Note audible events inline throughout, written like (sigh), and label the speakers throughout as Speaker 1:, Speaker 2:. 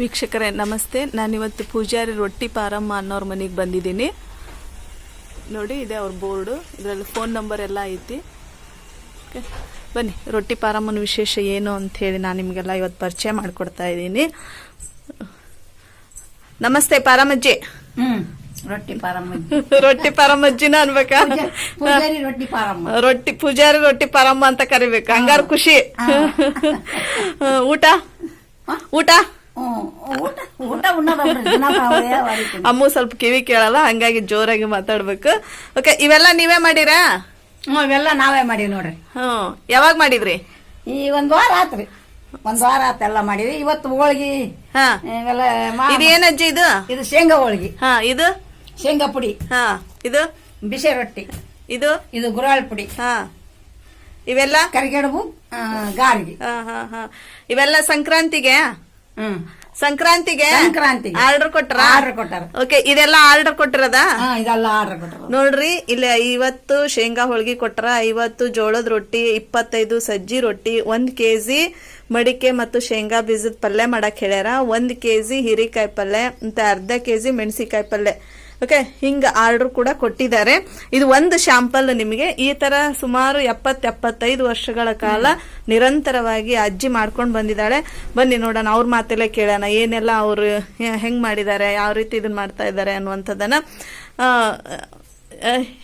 Speaker 1: ವೀಕ್ಷಕರೇ ನಮಸ್ತೆ. ನಾನಿವತ್ತು ಪೂಜಾರಿ ರೊಟ್ಟಿ ಪಾರಮ್ಮ ಅನ್ನೋರ ಮನೆಗೆ ಬಂದಿದ್ದೀನಿ. ನೋಡಿ ಇದೆ ಅವ್ರ ಬೋರ್ಡು. ಇದರಲ್ಲಿ ಫೋನ್ ನಂಬರ್ ಎಲ್ಲ ಐತಿ. ಓಕೆ ಬನ್ನಿ. ರೊಟ್ಟಿ ಪಾರಮ್ಮನ ವಿಶೇಷ ಏನು ಅಂತ ಹೇಳಿ ನಾನು ನಿಮಗೆಲ್ಲ ಇವತ್ತು ಪರಿಚಯ ಮಾಡಿಕೊಡ್ತಾ ಇದ್ದೀನಿ. ನಮಸ್ತೆ ಪಾರಮ್ಮಜ್ಜಿ
Speaker 2: ರೊಟ್ಟಿ ಪಾರಮ್ಮ (laughs)
Speaker 1: ರೊಟ್ಟಿ ಪಾರಮ್ಮಜ್ಜಿನ ಅನ್ಬೇಕಾ?
Speaker 2: ರೊಟ್ಟಿ
Speaker 1: ಪೂಜಾರಿ ರೊಟ್ಟಿ ಪಾರಮ್ಮ ಅಂತ ಕರಿಬೇಕು. ಹಂಗಾರ ಖುಷಿ. (laughs) ಊಟ? ಊಟ? ಅಮ್ಮು ಸ್ವಲ್ಪ ಕಿವಿ ಕೇಳಲ್ಲ ಹಂಗಾಗಿ ಜೋರಾಗಿ ಮಾತಾಡ್ಬೇಕು. ಓಕೆ ಇವೆಲ್ಲ ನೀವೇ ಮಾಡಿರಾ?
Speaker 2: ಹ್ಮ್ ಇವೆಲ್ಲ ನಾವೇ ಮಾಡಿವಿ ನೋಡ್ರಿ.
Speaker 1: ಹ್ಮ್ ಯಾವಾಗ ಮಾಡಿದ್ರಿ?
Speaker 2: ಈ ಒಂದ್ ವಾರ ಆತ್ರಿ. ಒಂದ್ ವಾರ ಆತ ಎಲ್ಲ ಮಾಡಿವಿ. ಇವತ್ತು ಹೋಳ್ಗಿ
Speaker 1: ಹಾ.
Speaker 2: ಇವೆಲ್ಲ
Speaker 1: ಇದು ಇದು?
Speaker 2: ಇದು ಶೇಂಗಾ ಹೋಳ್ಗಿ.
Speaker 1: ಹಾ ಇದು?
Speaker 2: ಶೇಂಗಾ ಪುಡಿ.
Speaker 1: ಹಾ ಇದು?
Speaker 2: ಬಿಸಿ ರೊಟ್ಟಿ.
Speaker 1: ಇದು?
Speaker 2: ಇದು ಗುರಾಳ್ ಪುಡಿ.
Speaker 1: ಹಾ. ಇವೆಲ್ಲ?
Speaker 2: ಕರಿಗಡುಬು ಗಾರ್ಗಿ.
Speaker 1: ಹಾ ಹಾ ಹಾ. ಇವೆಲ್ಲ ಸಂಕ್ರಾಂತಿಗೆ?
Speaker 2: ಹ್ಮ್.
Speaker 1: ಸಂಕ್ರಾಂತಿಗೆ
Speaker 2: ಸಂಕ್ರಾಂತಿಗೆ.
Speaker 1: ಆರ್ಡರ್ ಕೊಟ್ರ?
Speaker 2: ಆರ್ಡರ್ ಕೊಟ್ಟಾರ.
Speaker 1: ಓಕೆ ಇದೆಲ್ಲ ಆರ್ಡರ್ ಕೊಟ್ಟಿರದ?
Speaker 2: ಹಾ ಇದೆಲ್ಲ ಆರ್ಡರ್ ಕೊಟ್ಟರು
Speaker 1: ನೋಡ್ರಿ ಇಲ್ಲಿ ಐವತ್ತು ಶೇಂಗಾ ಹೋಳ್ಗಿ ಕೊಟ್ರ ಐವತ್ತು ಜೋಳದ ರೊಟ್ಟಿ ಇಪ್ಪತ್ತೈದು ಸಜ್ಜಿ ರೊಟ್ಟಿ ಒಂದ್ ಕೆಜಿ ಮಡಿಕೆ ಮತ್ತು ಶೇಂಗಾ ಬೀಜದ ಪಲ್ಯ ಮಾಡಕ್ ಹೇಳ್ಯಾರ. ಒಂದ್ ಕೆಜಿ ಹೀರಿಕಾಯಿ ಪಲ್ಯ ಮತ್ತೆ ಅರ್ಧ ಕೆಜಿ ಮೆಣಸಿಕಾಯಿ ಪಲ್ಯ ಓಕೆ ಹಿಂಗ ಆರ್ಡರ್ ಕೂಡ ಕೊಟ್ಟಿದ್ದಾರೆ. ಇದು ಒಂದು ಶಾಂಪಲ್ ನಿಮಗೆ. ಈ ತರ ಸುಮಾರು ಎಪ್ಪತ್ ಎಪ್ಪತ್ತೈದು ವರ್ಷಗಳ ಕಾಲ ನಿರಂತರವಾಗಿ ಅಜ್ಜಿ ಮಾಡ್ಕೊಂಡು ಬಂದಿದ್ದಾಳೆ. ಬನ್ನಿ ನೋಡೋಣ, ಅವ್ರ ಮಾತಲ್ಲೇ ಕೇಳೋಣ. ಏನೆಲ್ಲ ಅವರು ಹೆಂಗ್ ಮಾಡಿದ್ದಾರೆ, ಯಾವ ರೀತಿ ಇದನ್ನ ಮಾಡ್ತಾ ಇದ್ದಾರೆ ಅನ್ನುವಂಥದ್ದನ್ನ.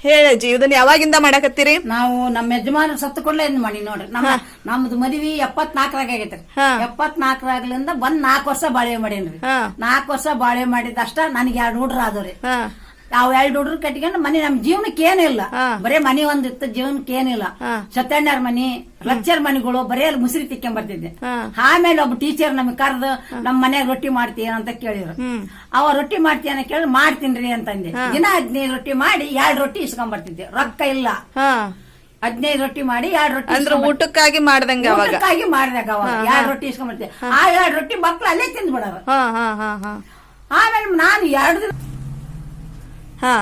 Speaker 1: ಹೇಳಜ್ಜಿ ಇದನ್ನ ಯಾವಾಗಿಂದ ಮಾಡಕತ್ತೀರಿ?
Speaker 2: ನಾವು ನಮ್ಮ ಯಜಮಾನ ಸತ್ತು ಕೊಡ್ಲೇ ಇದ್ ಮಾಡಿ ನೋಡ್ರಿ. ನಮ್ಮ ನಮ್ದು ಮದ್ವಿ ಎಪ್ಪತ್ನಾಲ್ಕರಾಗ ಆಗೈತ್ರಿ. ಎಪ್ಪತ್ನಾಲ್ಕರಾಗ್ಲಿಂದ ಬಂದ್ ನಾಲ್ಕು ವರ್ಷ ಬಾಳೆ ಮಾಡೇನ್ರಿ. ನಾಲ್ಕು ವರ್ಷ ಬಾಳೆ ಮಾಡಿದಷ್ಟ ನನಗೆ ಎರಡು ಹುಡ್ರ ಆದವ್ರಿ. ಅವ್ ಎರಡು ಹುಡುಗರು ಕಟ್ಕೊಂಡು ಮನೆ ನಮ್ ಜೀವನಕ್ಕೆ ಏನಿಲ್ಲ. ಬರೇ ಮನಿ ಒಂದಿತ್ತು ಜೀವನಕ್ಕೆ ಏನಿಲ್ಲ. ಸತ್ಯಣ್ಣರ ಮನಿ ಲಕ್ಷರ್ ಮನಿಗಳು ಬರೇ ಅಲ್ಲಿ ಮುಸ್ರಿ ತಿಕ್ಕೊಂಡ್ ಬರ್ತಿದ್ದೆ. ಆಮೇಲೆ ಒಬ್ಬ ಟೀಚರ್ ನಮ್ಗೆ ಕರೆದು ನಮ್ ಮನ್ಯಾಗ ರೊಟ್ಟಿ ಮಾಡ್ತೀಯ ಅಂತ ಕೇಳಿದ್ರು. ಅವ ರೊಟ್ಟಿ ಮಾಡ್ತೀಯ ಅಂತ ಕೇಳಿ ಮಾಡ್ತೀನ್ರಿ ಅಂತಂದೆ. ದಿನ ಹದಿನೈದು ರೊಟ್ಟಿ ಮಾಡಿ ಎರಡ್ ರೊಟ್ಟಿ ಇಸ್ಕೊಂಡ್ ಬರ್ತಿದ್ದೆ. ರೊಕ್ಕ ಇಲ್ಲ. ಹದಿನೈದು ರೊಟ್ಟಿ ಮಾಡಿ ಎರಡು ರೊಟ್ಟಿ
Speaker 1: ಅಂದ್ರೆ ಊಟಕ್ಕಾಗಿ ಮಾಡ್ದಂಗ
Speaker 2: ಊಟಕ್ಕಾಗಿ ಮಾಡ್ದಾಗ ಅವಾಗ. ಎರಡು ರೊಟ್ಟಿ ಇಸ್ಕೊಂಡ್ಬರ್ತೀವಿ ಆ ಎರಡು ರೊಟ್ಟಿ ಮಕ್ಳು ಅಲ್ಲೇ
Speaker 1: ತಿಂದ್ಬಿಡೋರು.
Speaker 2: ಆಮೇಲೆ ನಾನು ಎರಡು ದಿನ
Speaker 1: ಹಾ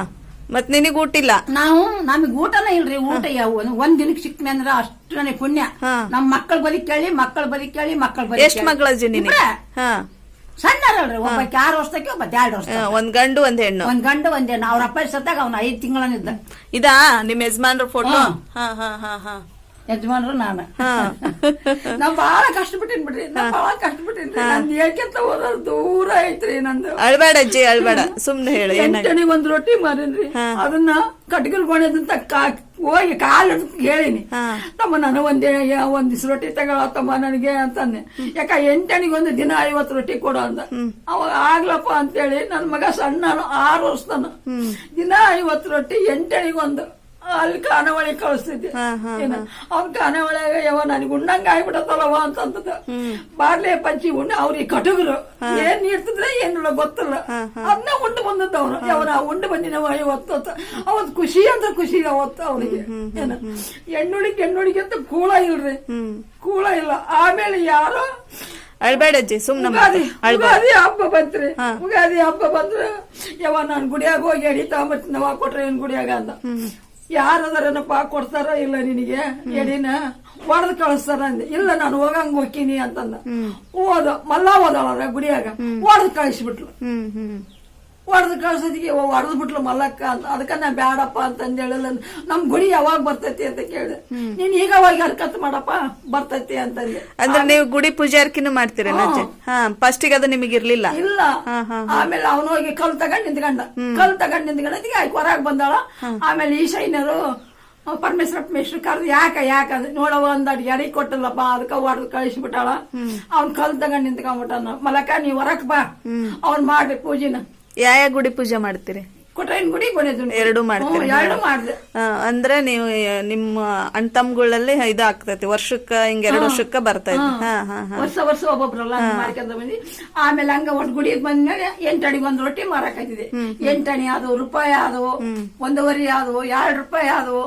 Speaker 1: ಮತ್ ನಿನಗ್ ಊಟಿಲ್ಲ?
Speaker 2: ನಾವು ನಮಗ್ ಊಟನ ಇಲ್ರಿ ಊಟ ಯಾವ? ಒಂದ್ ದಿನಕ್ಕೆ ಸಿಕ್ನೆ ಅಂದ್ರೆ ಅಷ್ಟು ನನಗೆ ಪುಣ್ಯ. ನಮ್ ಮಕ್ಕಳ ಬದಿ ಕೇಳಿ ಮಕ್ಕಳ ಬದಿ ಕೇಳಿ ಮಕ್ಕಳ ಬದಿ
Speaker 1: ಎಷ್ಟ್
Speaker 2: ಮಕ್ಕಳ.
Speaker 1: ಹಾ.
Speaker 2: ಸಣ್ಣರಲ್ರಿ ಒಬ್ಬ ಆರು ವರ್ಷಕ್ಕೆ ಒಬ್ಬ ಎರಡು ವರ್ಷ
Speaker 1: ಒಂದ್ ಗಂಡು ಒಂದ್ ಹೆಣ್ಣು.
Speaker 2: ಒಂದ್ ಗಂಡು ಒಂದ್ ಹೆಣ್ಣು. ಅವ್ರ ಅಪ್ಪ ಸತ್ತಾಗ ಅವ್ನ ಐದ್ ತಿಂಗಳನಿದ್ದ
Speaker 1: ಇದಾ? ನಿಮ್ ಯಜಮಾನ್ರ ಫೋಟೋ
Speaker 2: ಹಾ.
Speaker 1: ಹಾ ಹಾ ಹಾ ಹಾ.
Speaker 2: ಯಜಮಾನ್ರು ನಾನು.
Speaker 1: ನಾವ್
Speaker 2: ಬಹಳ ಕಷ್ಟ ಬಿಟ್ಟಿನ್ ಬಿಡ್ರಿ. ನಾವ್ ಬಹಳ ಕಷ್ಟಪಟ್ಟಿನ್ರಿ ನಂದು ಹೇಳ್ಕೊಂತ ಹೋದ್ರೆ ದೂರ ಐತ್ರಿ ನಂದು.
Speaker 1: ಅಳ್ಬೇಡ ಅಜ್ಜಿ ಅಳ್ಬೇಡ. ಸುಮ್ನೆ ಹೇಳಿ ಏನಾಗ
Speaker 2: ಒಂದ್ ರೊಟ್ಟಿ ಮಾರಿನ್ರಿ. ಅದನ್ನ ಕಟ್ಗಲ್ ಗೋಣದಂತ ಹೋಗಿ ಕಾಲು ಹೇಳಿನಿ.
Speaker 1: ಹಾ.
Speaker 2: ತಮ್ಮ ನಾನು ಒಂದೇ ಒಂದ್ ದಿವ್ಸ ರೊಟ್ಟಿ ತಗೊಳ ತಮ್ಮ ನನಗೆ ಅಂತಂದೆ. ಯಾಕ ಎಂಟನಿಗೆ ಒಂದು ದಿನ ಐವತ್ತು ರೊಟ್ಟಿ ಕೊಡು ಅಂದ. ಅವಾಗ ಆಗ್ಲಪ್ಪ ಅಂತೇಳಿ ನನ್ ಮಗ ಸಣ್ಣ ಆರು ವರ್ಷದನು ದಿನ ಐವತ್ತು ರೊಟ್ಟಿ ಎಂಟಣಿಗೊಂದು ಅಲ್ಲಿ ಖಾನಾವಳಿ ಕಳಿಸ್ತಿದ್ದೆ. ಅವ್ನ ಖಾನಾವಳಿಯಾಗ ಯಾವ ನನಗೆ ಉಣ್ಣಂಗ ಆಗ್ಬಿಡತ್ತಲ್ಲವ ಅಂತಂದದ. ಬಾರ್ಲೆ ಪಂಚಿ ಉಣ್ಣ ಅವ್ರಿಗೆ ಕಟುಗರು. ಏನ್ ಇರ್ತದ್ರೆ ಏನ್ ಗೊತ್ತಿಲ್ಲ. ಅದನ್ನ ಉಂಡು ಬಂದದ್ದು ಅವ್ರು ಅವನ ಉಂಡು ಬಂದಿನವ ಇವತ್ತು ಅಂತ. ಅವತ್ ಖುಷಿ ಅಂತ ಖುಷಿ ಅವತ್ತು ಅವನಿಗೆ. ಏನ? ಹೆಣ್ಣುಳಿಗೆ ಹೆಣ್ಣುಳಿಗೆ ಅಂತ ಕೂಳ ಇಲ್ರಿ. ಕೂಳ ಇಲ್ಲ. ಆಮೇಲೆ ಯಾರೋ
Speaker 1: ಅಳ್ಬೇಡ ಅಜ್ಜಿ ಸುಮ್ಮನೆ
Speaker 2: ಉಗಾದಿ ಹಬ್ಬ ಬಂತ್ರಿ. ಉಗಾದಿ ಹಬ್ಬ ಬಂದ್ರೆ ಯಾವ ನಾನ್ ಗುಡಿಯಾಗ ಹೋಗಿ ಎಡಿ ಮತ್ತೆ ಅವ ಕೊಟ್ರೆ ಏನ್ ಗುಡಿಯಾಗ ಅಂದ ಯಾರದಾರನಪ್ಪ ಕೊಡ್ತಾರ ಇಲ್ಲ ನಿನಗೆ? ಎಡಿನ? ಹೊಡೆದ್ ಕಳಿಸ್ತಾರ ಅಂದೆ. ಇಲ್ಲ ನಾನು ಹೋಗಂಗ್ ಹೋಗ್ತೀನಿ ಅಂತಂದ. ಓದ ಮಲ್ಲ ಓದಾಳ ಗುಡಿಯಾಗ. ಹೊಡೆದ್ ಕಳಿಸ್ಬಿಟ್ಲು. ಹೊಡೆದ್ ಕಳ್ಸೋದಿಗೆ ಹೊಡೆದು ಬಿಟ್ಲು ಮಲ್ಲಕ್ಕ ಅಂತ. ಅದಕ್ಕ ನಾ ಬ್ಯಾಡಪ್ಪ ಅಂತಂದ್ ಹೇಳಲ್ಲ. ನಮ್ ಗುಡಿ ಯಾವಾಗ ಬರ್ತೈತಿ ಅಂತ ಕೇಳಿದೆ ನೀನ್ ಈಗ ಹೋಗಿ ಹರ್ಕತ್ ಮಾಡಪ್ಪ ಬರ್ತೈತಿ ಅಂತಂದೆ.
Speaker 1: ಅಂದ್ರೆ ನೀವು ಗುಡಿ ಪೂಜಾರ್ಕಿನೂ ಮಾಡ್ತೀರ ಫಸ್ಟ್ ಹಾ ಫಸ್ಟಿಗೆ ಅದು ನಿಮಗೆ ಇರ್ಲಿಲ್ಲ.
Speaker 2: ಇಲ್ಲ. ಆಮೇಲೆ ಅವನು ಹೋಗಿ ಕಲ್ ತಗೊಂಡ್ ನಿಂತ್ಕೊಂಡ. ಕಲ್ ತಗೊಂಡ್ ನಿಂತ್ಕೊಂಡ. ಆಯ್ತು ಹೊರಗ್ ಬಂದಾಳ. ಆಮೇಲೆ ಈ ಶೈನರು ಪರಮೇಶ್ವರ ಮೇಷ್ಟ್ರು ಕರ್ದು ಯಾಕ ಯಾಕ ನೋಡವ ಒಂದ್ ಎಡಿ ಕೊಟ್ಟಲ್ಲಪ್ಪ ಅದಕ್ಕ ಹೊಡೆದು ಕಳಿಸ್ಬಿಟ್ಟಾಳ. ಅವ್ನ್ ಕಲ್ ತಗೊಂಡ್ ನಿಂತ್ಕೊಂಡ್ಬಿಟ್ಟ ಮಲಕ ನೀ ಹೊರಕ್ ಬಾ. ಅವ್ನ್ ಮಾಡ್ರಿ ಪೂಜೆನ.
Speaker 1: ಯಾವ ಗುಡಿ ಪೂಜೆ ಮಾಡ್ತೀರಿ?
Speaker 2: ಕೊಟ್ರೇನ್ ಗುಡಿ ಕೊನೆದು
Speaker 1: ಎರಡು ಮಾಡ್ತೀರಿ.
Speaker 2: ಎರಡು ಮಾಡ್ದೆ.
Speaker 1: ಆ, ಅಂದ್ರೆ ನೀವು ನಿಮ್ಮ ಅಣ್ಣ ತಮ್ಗಳಲ್ಲಿ ಇದು ಆಗ್ತೈತಿ ವರ್ಷಕ್ಕ ಹಿಂಗ ಎರಡು ವರ್ಷಕ್ಕ ಬರ್ತೈತಿ ಹಾ. ಹಾ ಹಾ
Speaker 2: ವರ್ಷ ವರ್ಷ ಒಬ್ಬೊಬ್ರಲ್ಲ ಹಂಗ್ ಬಂದಿ ಆಮೇಲೆ ಹಂಗ ಒಟ್ಟು ಗುಡಿಗೆ ಬಂದ್ಮೇಲೆ ಎಂಟಣಿಗೆ ಒಂದ್ ರೊಟ್ಟಿ ಮಾರಾಕತ್ತಿದೆ ಎಂಟಣಿ ಆದವು ರೂಪಾಯಿ ಆದವು ಒಂದೂವರೆ ಆದವು ಎರಡ್ ರೂಪಾಯಿ ಆದವು.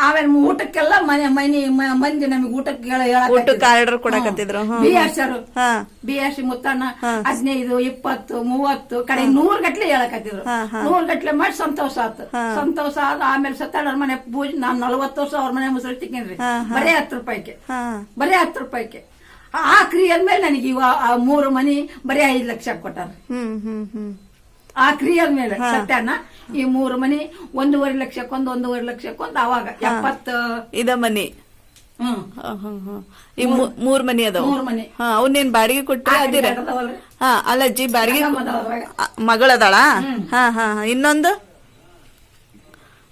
Speaker 2: ಆಮೇಲೆ ಊಟಕ್ಕೆಲ್ಲ ಮನೆ ಮನಿ ಮ- ಮಂದಿ ನಮಗೆ ಊಟಕ್ಕೆ ಹೇಳ
Speaker 1: ಊಟಕ್ಕೆ ಆರ್ಡರ್ ಕೊಡಕತ್ತಿದ್ರು. ಹ್ಮ್.
Speaker 2: ಬಿ ಆರ್ ಸರ್
Speaker 1: ಹಾ.
Speaker 2: ಬಿ ಆರ್ ಸಿ ಮುತ್ತಣ್ಣ ಹದಿನೈದು ಇಪ್ಪತ್ತು ಮೂವತ್ತು ಕಡೆ ನೂರ್ ಗಟ್ಲೆ ಹೇಳಕತ್ತಿದ್ರು ನೂರ್ ಗಟ್ಲೆ ಮಾಡಿ ಸಂತೋಷ ಆತು. ಸಂತೋಷ ಆದ ಆಮೇಲೆ ಸತ್ತಾಳರ ಮನೆ ಪೂಜೆ ನಾನ್ ನಲವತ್ತು ವರ್ಷ ಅವ್ರ ಮನೆ ಮುಸುಳಿ ತಿಕ್ಕೇನ್ರಿ ಬರೇ ಹತ್ತು ರೂಪಾಯಿಗೆ. ಬರೇ ಹತ್ತು ರೂಪಾಯಿಗೆ. ಆ ಕ್ರಿಯೆ ಮೇಲೆ ನನಗೆ ಇವ ಮೂರು ಮನಿ ಬರೀ ಐದು ಲಕ್ಷ ಕೊಟ್ಟಾರ. ಆ ಕ್ರಿಯೆ ಮೇಲೆ ಸತ್ಯಾನ ಈ ಮೂರು ಮನಿ ಒಂದೂವರೆ ಲಕ್ಷಕ್ಕೊಂದು ಒಂದೂವರೆ ಲಕ್ಷಕ್ಕೊಂದು ಅವಾಗ ಎಪ್ಪತ್ತ
Speaker 1: ಇದ ಮನಿ. ಈ ಮೂರ್ ಮನಿ ಅದಾವ? ಹಾ ಅವನ್ನೇನ್ ಬಾಡಿಗೆ ಕೊಟ್ಟರೆ ಅದಿರ? ಹ ಅಲ್ಲ ಅಜ್ಜಿ ಬಾಡಿಗೆ ಮಗಳದಾಳ? ಹಾ ಹಾ. ಇನ್ನೊಂದು?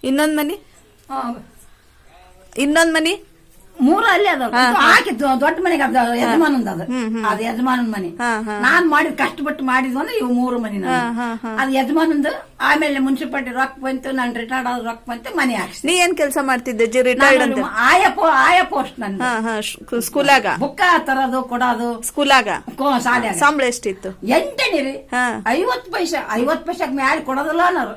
Speaker 1: ಇನ್ನೊಂದ್ ಮನಿ. ಇನ್ನೊಂದ್ ಮನಿ?
Speaker 2: ಮೂರು ಅಲ್ಲಿ ಅದ ಹಾಕಿದ್ದು ದೊಡ್ಡ ಮನೆಗೆ ಅದ ಯಜಮಾನಂದ ಅದ. ಅದ ಯಜಮಾನನ್ ಮನೆ. ನಾನ್ ಮಾಡಿದ್ ಕಷ್ಟಪಟ್ಟು ಮಾಡಿದ್ವು ಅಂದ್ರೆ ಇವು ಮೂರು ಮನೆ ಅದ ಯಜಮಾನಂದ ಆಮೇಲೆ ಮುನ್ಸಿಪಾಲ್ಟಿ ರೊಕ್ಕ ಬಂತು ನಾನು ರಿಟೈರ್ಡ್ ಆದ ರೊಕ್ಕ ಬಂತು ಮನೆ ಹಾಕ್ಸಿ
Speaker 1: ನೀ ಏನ್ ಕೆಲಸ ಮಾಡ್ತಿದ್ದೆ? ಜಿ ರಿಟೈರ್ಡ್ ಅಂತ.
Speaker 2: ಆಯ ಪೋಸ್ಟ್
Speaker 1: ನನ್ನ ಸ್ಕೂಲಾಗ?
Speaker 2: ಬುಕ್ಕ ತರೋದು ಕೊಡೋದು.
Speaker 1: ಸ್ಕೂಲಾಗ? ಸಂಬಳ ಎಷ್ಟಿತ್ತು?
Speaker 2: ಎಂಟನೇ ರೀ. ಐವತ್ ಪೈಸೆ ಐವತ್ ಪೈಸ ಮ್ಯಾಲ ಕೊಡೋದಿಲ್ಲ ಅನ್ನೋರು.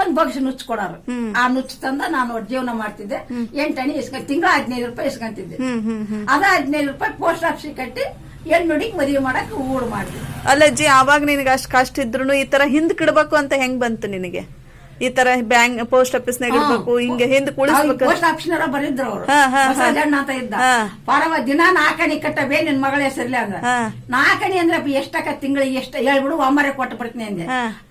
Speaker 2: ಒಂದ್ ಬಗ್ಸ್ ನುಚ್ಚ ಕೊಡೋರು. ಆ ನುಚ್ಚ ತಂದ ನಾನು ಜೀವನ ಮಾಡ್ತಿದ್ದೆ. ಎಂಟಣಿ ತಿಂಗಳ ಹದಿನೈದು ರೂಪಾಯಿ ಇಸ್ಕೊಂತಿದ್ದೆ. ಅದ ಹದಿನೈದು ರೂಪಾಯಿ ಪೋಸ್ಟ್ ಆಫೀಸ್ ಕಟ್ಟಿ ಹೆಣ್ಣುಡಿಗೆ ಮದುವೆ ಮಾಡಕ್ ಊಡ್ ಮಾಡ್ತಿದ್ದೆ
Speaker 1: ಅಲ್ಲಜ್ಜಿ ಆವಾಗ ನಿನಗೆ ಅಷ್ಟು ಕಷ್ಟ ಇದ್ರು ಈ ತರ ಹಿಂದ್ ಕಿಡ್ಬೇಕು ಅಂತ ಹೆಂಗ್ ಬಂತು ನಿನಗೆ? ಈ ತರ ಬ್ಯಾಂಕ್ ಪೋಸ್ಟ್ ಆಫೀಸ್ನಾಗ ಇಡ್ಬೇಕು ಹಿಂಗ ಹಿಂದ್ ಕುಳಿಸ್ಬೇಕು.
Speaker 2: ಪೋಸ್ಟ್ ಆಫೀಸ್ನಾರ ಬರಿದ್ರು ಅವರು. ಬಸವಜಣ್ಣ ಅಂತ ಇದ್ದ. ಪರವ ದಿನ ನಾಲ್ಕಣಿ ಕಟ್ಟಬೇ ನಿನ್ ಮಗಳ ಹೆಸರ್ಲಿ ಅಂದ್ರ. ನಾಲ್ಕಣಿ ಅಂದ್ರೆ ಎಷ್ಟಕ್ಕ ತಿಂಗಳಿಗೆ ಎಷ್ಟ ಹೇಳ್ಬಿಡು ಒಮ್ಮರೆ ಕೊಟ್ಟು ಬಿಡ್ತೀನಿ ಅಂದೆ.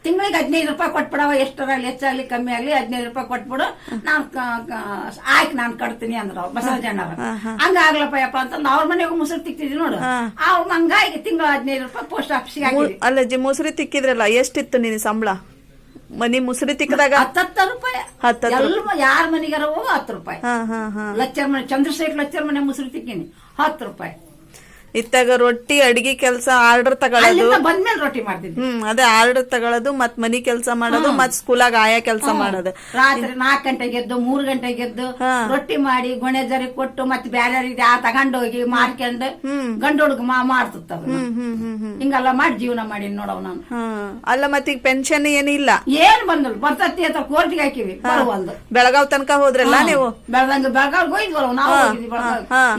Speaker 2: ತಿಂಗಳಿಗೆ ಹದಿನೈದು ರೂಪಾಯಿ ಕೊಟ್ಬಿಡವ ಎಷ್ಟರಾಗ್ಲಿ ಹೆಚ್ಚಾಗ್ಲಿ ಕಮ್ಮಿ ಆಗ್ಲಿ ಹದಿನೈದು ರೂಪಾಯಿ ಕೊಟ್ಬಿಡು ನಾನ್ ಆಯ್ಕೆ ನಾನ್ ಕಟ್ತೀನಿ ಅಂದ್ರ ಅವ್ರು ಬಸವಜಣ್ಣವ್ರ ಹಂಗ ಆಗ್ಲಪ್ಪ ಯಪ್ಪ ಅಂತ ಅವ್ರ ಮನೆಗೂ ಮುಸುರು ತಿಕ್ತಿದ್ವಿ ನೋಡು. ಅವ್ರ ಹಂಗಾಗಿ ತಿಂಗಳ ಹದಿನೈದು ರೂಪಾಯಿ ಪೋಸ್ಟ್ ಆಫೀಸ್ಗೆ
Speaker 1: ಅಲ್ಲ ಜಿ ಮುಸುರಿ ತಿಕ್ಕಿದ್ರಲ್ಲ ಎಷ್ಟಿತ್ತು ನಿನ್ ಸಂಬಳ? ಮನಿ ಮುಸ್ರಿ ತಿಕ್ಕದಾಗ
Speaker 2: ಹತ್ತತ್ತು ರೂಪಾಯಿ. ಹತ್ತ ಯಾರ ಮನೆಗಾರ ಹೋಗೋ ಹತ್ತು ರೂಪಾಯಿ. ಲಚ್ಚರ್ ಮನೆ ಚಂದ್ರಶೇಖರ್ ಲಚ್ಚರ್ ಮನೆ ಮುಸ್ರಿ ತಿಕ್ಕೀನಿ. ಹತ್ತು ರೂಪಾಯಿ.
Speaker 1: ಇತ್ತಾಗ ರೊಟ್ಟಿ ಅಡಿಗೆ ಕೆಲಸ ಆರ್ಡರ್ ತಗೊಳ್ಳೋದು
Speaker 2: ಬಂದ್ಮೇಲೆ ರೊಟ್ಟಿ ಮಾಡ್ತೀನಿ
Speaker 1: ಹ್ಮ್ ಅದೇ ಆರ್ಡರ್ ತಗೊಳ್ಳೋದು ಮತ್ ಮನಿ ಕೆಲಸ ಮಾಡೋದು ಮತ್ ಸ್ಕೂಲಾಗ ಆಯಾ ಕೆಲಸ ಮಾಡೋದು.
Speaker 2: ರಾತ್ರಿ ನಾಲ್ಕು ಗಂಟೆಗೆ ಎದ್ದು ಮೂರ್ ಗಂಟೆಗೆ ಎದ್ದು ರೊಟ್ಟಿ ಮಾಡಿ ಗೊಣೆ ಜರಿ ಕೊಟ್ಟು ಮತ್ತೆ ಬ್ಯಾರೆ ಆ ತಗೊಂಡೋಗಿ ಮಾರ್ಕೊಂಡು ಗಂಡು ಹುಡುಗ ಮಾ ಮಾಡ್ತಿರ್ತಾವ ಹಿಂಗೆಲ್ಲ ಮಾಡಿ ಜೀವನ ಮಾಡಿ ನೋಡವ್ ನಾನು.
Speaker 1: ಅಲ್ಲ ಮತ್ ಈಗ ಪೆನ್ಷನ್ ಏನಿಲ್ಲ
Speaker 2: ಏನ್ ಬಂದ್ರು ಬರ್ತತಿ ಅಂತ ಕೋರ್ಟಿಗೆ ಹಾಕಿವಿ ಬರವಲ್ದು
Speaker 1: ಬೆಳಗಾವ್ ತನಕ ಹೋದ್ರಲ್ಲ ನೀವು?
Speaker 2: ಬೆಳದಂಗ ಬೆಳಗಾವ್ ಬರೋ ನಾವು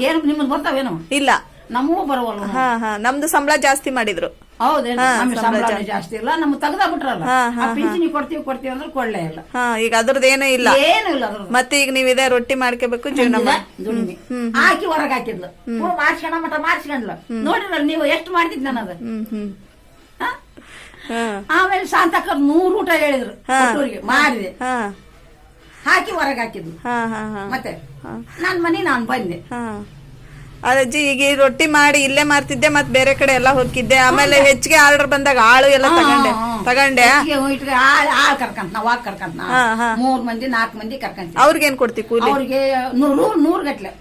Speaker 2: ಏನು ನಿಮ್ಮದ್ ಬರ್ತಾವೇನು?
Speaker 1: ಇಲ್ಲ.
Speaker 2: ನಮ್ಮೂ ಬರವಲ್ಲ
Speaker 1: ಹಾ ಹಾ. ನಮ್ದು ಸಂಬಳ ಜಾಸ್ತಿ ಮಾಡಿದ್ರು.
Speaker 2: ಹೌದೇನು ನಮ್ಗೆ ಸಂಬಳ ಜಾಸ್ತಿ. ಇಲ್ಲ. ನಮ್ಮ ತೆಗ್ದ ಬಿಟ್ರಲ್ಲ
Speaker 1: ಹಾ,
Speaker 2: ಆ ಪಿಂಚಣಿ ಕೊಡ್ತೀವಿ ಕೊಡ್ತೀವಿ ಅಂದ್ರೆ ಕೊಡ್ಲೇ ಇಲ್ಲ.
Speaker 1: ಹಾ ಈಗ ಅದ್ರದ್ದು ಏನೂ ಇಲ್ಲ.
Speaker 2: ಏನು ಇಲ್ಲ
Speaker 1: ಮತ್ತೆ ಈಗ ನೀವ್ ಇದೇ ರೊಟ್ಟಿ ಮಾಡ್ಕೋಬೇಕು ಜೀವನ ಮಾಡ್-
Speaker 2: ದುಡಿಮೆ. ಹಾಕಿ ಹೊರಗೆ ಹಾಕಿದ್ಲು. ಹ್ಞೂ ಮಾಡ್ಸ್ಕೊಂಡ ಮಟ ಮಾಡ್ಸ್ಕೊಂಡ್ಲು. ನೋಡಿರಲ್ಲ ನೀವು ಎಷ್ಟು ಮಾಡಿದ್ ನಾನು
Speaker 1: ಹ್ಮ್ ಹ್ಮ್.
Speaker 2: ಹಾ?
Speaker 1: ಹಾ.
Speaker 2: ಆಮೇಲೆ ಶಾಂತಕ್ಕರ್ ನೂರು ಊಟ ಹೇಳಿದ್ರು ಕೊಟ್ಟೂರಿಗೆ ಮಾಡಿದೆ.
Speaker 1: ಹಾ.
Speaker 2: ಹಾಕಿ ಹೊರಗೆ ಹಾಕಿದ್ಲು.
Speaker 1: ಹಾ ಹಾ ಹಾ.
Speaker 2: ಮತ್ತೆ ನನ್ ಮನೆ ನಾನ್ ಬಂದೆ.
Speaker 1: ಹಾ. ಅಜ್ಜಿ ಈಗ ಈ ರೊಟ್ಟಿ ಮಾಡಿ ಇಲ್ಲೇ ಮಾರ್ತಿದ್ದೆ ಮತ್ ಬೇರೆ ಕಡೆ ಎಲ್ಲ ಹೋಗಿದ್ದೆ ಆಮೇಲೆ ಹೆಚ್ಚಿಗೆ ಆರ್ಡರ್ ಬಂದಾಗ ಆಳು ಎಲ್ಲ ತಗೊಂಡೆ. ತಗೊಂಡೆ.
Speaker 2: ಹೋಯ್ಟ್ಗೆ ಆಳ್ ಆಳ್ ಕರ್ಕಂತ ನಾವ್ ಆಗ್ ಕರ್ಕಂತ. ಮೂರ್ ಮಂದಿ ನಾಲ್ಕು ಮಂದಿ ಕರ್ಕಂತ
Speaker 1: ಅವ್ರಿಗೇನ್ ಕೊಡ್ತಿ ಕೂಲಿ?
Speaker 2: ಅವ್ರಿಗೆ ನೂರು ನೂರ್ ಗಟ್ಲೆ.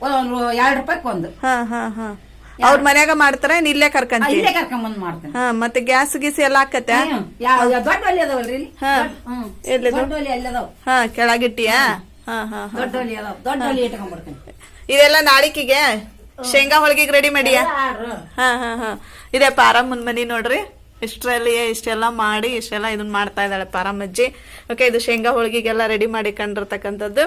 Speaker 2: ಎರಡು ರೂಪಾಯಿ ಒಂದು.
Speaker 1: ಹಾ ಹಾ ಹಾ. ಅವ್ರ ಮನ್ಯಾಗ ಮಾಡ್ತಾರ ಇಲ್ಲೇ ಕರ್ಕಂತ
Speaker 2: ಇಲ್ಲೇ ಕರ್ಕೊಂಬಂದ್ ಮಾಡ್ತೇನೆ.
Speaker 1: ಹಾ ಮತ್ತೆ ಗ್ಯಾಸ್ ಗೀಸ್ ಎಲ್ಲ ಹಾಕತ್ತೆ?
Speaker 2: ದೊಡ್ಡ ಒಲಿ ಅದಾವಲ್ರಿ
Speaker 1: ಹಾ.
Speaker 2: ದೊಡ್ಡ-? ಒಲಿ ಅಲ್ಲಿ ಅದಾವ.
Speaker 1: ಹಾ ಕೆಳಗಿಟ್ಟಿಯಾ? ಹಾ ಹಾ
Speaker 2: ದೊಡ್ಡ ಒಲಿ ಅದಾವ. ದೊಡ್ಡ ಒಲಿ ಇಟ್ಕೊಂಡ್ಬರ್ತೇನೆ
Speaker 1: ಇದೆಲ್ಲ ನಾಳಿಕಿಗೆ? ಶೇಂಗಾ ಹೋಳಿಗೆಗೆ ರೆಡಿ ಮಾಡಿಯಾ? ಹಾ ಹಾ ಹಾ. ಇದೆ ಪಾರಮ್ಮನ್ ಮನಿ ನೋಡ್ರಿ. ಇಷ್ಟರಲ್ಲಿ ಇಷ್ಟೆಲ್ಲ ಮಾಡಿ ಇಷ್ಟೆಲ್ಲ ಇದನ್ನ ಮಾಡ್ತಾ ಇದ್ದಾಳೆ ಪಾರಮ್ಮಜ್ಜಿ ಓಕೆ ಇದು ಶೇಂಗಾ ಹೋಳಿಗೆಗೆಲ್ಲ ರೆಡಿ ಮಾಡಿ ಕಂಡಿರ್ತಕ್ಕಂಥದ್ದು.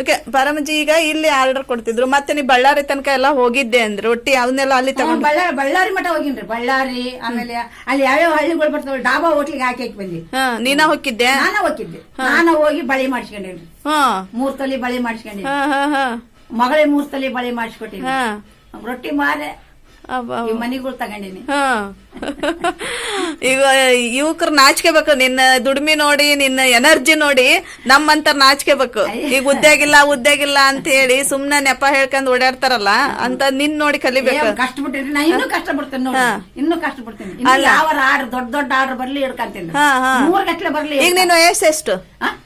Speaker 1: ಓಕೆ ಪಾರಮ್ಮಜ್ಜಿ ಈಗ ಇಲ್ಲಿ ಆರ್ಡರ್ ಕೊಡ್ತಿದ್ರು. ಮತ್ತೆ ನೀವು ಬಳ್ಳಾರಿ ತನಕ ಎಲ್ಲ ಹೋಗಿದ್ದೆ ಅಂದ್ರೆ. ಒಟ್ಟಿ ಅವನ್ನೆಲ್ಲ ಅಲ್ಲಿ ತಗೊಂಡು
Speaker 2: ಬಳ್ಳಾರಿ ಬಳ್ಳಾರಿ ಮಠ ಹೋಗಿನ್ರಿ. ಬಳ್ಳಾರಿ ಆಮೇಲೆ ಅಲ್ಲಿ ಯಾವ್ಯಾವ ಹಳ್ಳಿಗಳು ಬರ್ತಾವ ಡಾಬಾ ಹೋಟ್ಲಿಗೆ ಹಾಕಿ ಹಾಕಿ ಬಂದಿ
Speaker 1: ಹಾ ನೀನಾ ಹೋಗಿದ್ದೆ?
Speaker 2: ನಾನು ಹೋಗಿದ್ದೆ. ನಾನು ಹೋಗಿ ಬಳಿ ಮಾಡಿಸ್ಕೊಂಡೇನ್ರಿ.
Speaker 1: ಹಾ.
Speaker 2: ಮೂರ್ ತಲಿ ಬಳಿ ಮಾಡಿಸ್ಕೊಂಡಿ
Speaker 1: ಹಾ ಹಾ ಹಾ.
Speaker 2: ಮಗಳೇ ಮೂರ್ತಲಿ ಬಳೆ
Speaker 1: ಹಾ.
Speaker 2: ರೊಟ್ಟಿ ಮಾರೆ ಮನಿಗಳು ತಗೊಂಡಿನಿ.
Speaker 1: ಈಗ ಯುವಕರು ನಾಚ್ಕೋಬೇಕು. ನಿನ್ನ ದುಡಿಮೆ ನೋಡಿ ನಿನ್ನ ಎನರ್ಜಿ ನೋಡಿ ನಮ್ಮಂತ ನಾಚ್ಕೋಬೇಕು. ಈಗ ಉದ್ಯೋಗಿಲ್ಲ ಉದ್ಯೋಗಿಲ್ಲ ಅಂತ ಹೇಳಿ ಸುಮ್ನೆ ನೆಪ ಹೇಳ್ಕೊಂಡ್ ಓಡಾಡ್ತಾರಲ್ಲ ಅಂತ ನಿನ್ ನೋಡಿ ಕಲಿಬೇಕು.
Speaker 2: ಕಷ್ಟ ಬಿಟ್ಟಿನಿ ನಾ ಇನ್ನೂ ಕಷ್ಟ ಬಿಡ್ತೇನೆ ನೋಡಿ ಇನ್ನೂ ಕಷ್ಟ ಇನ್ನು ಯಾವ ಆರ್ಡರ್ ದೊಡ್ಡ ದೊಡ್ಡ ಆರ್ಡರ್ ಬರ್ಲಿ ಹಿಡ್ಕಂತೀನಿ. ಮೂರ್ ಗಟ್ಲೆ ಬರ್ಲಿ
Speaker 1: ಈಗ ನಿನ್ ವಯಸ್ಸೆಷ್ಟು
Speaker 2: ಎಷ್ಟು?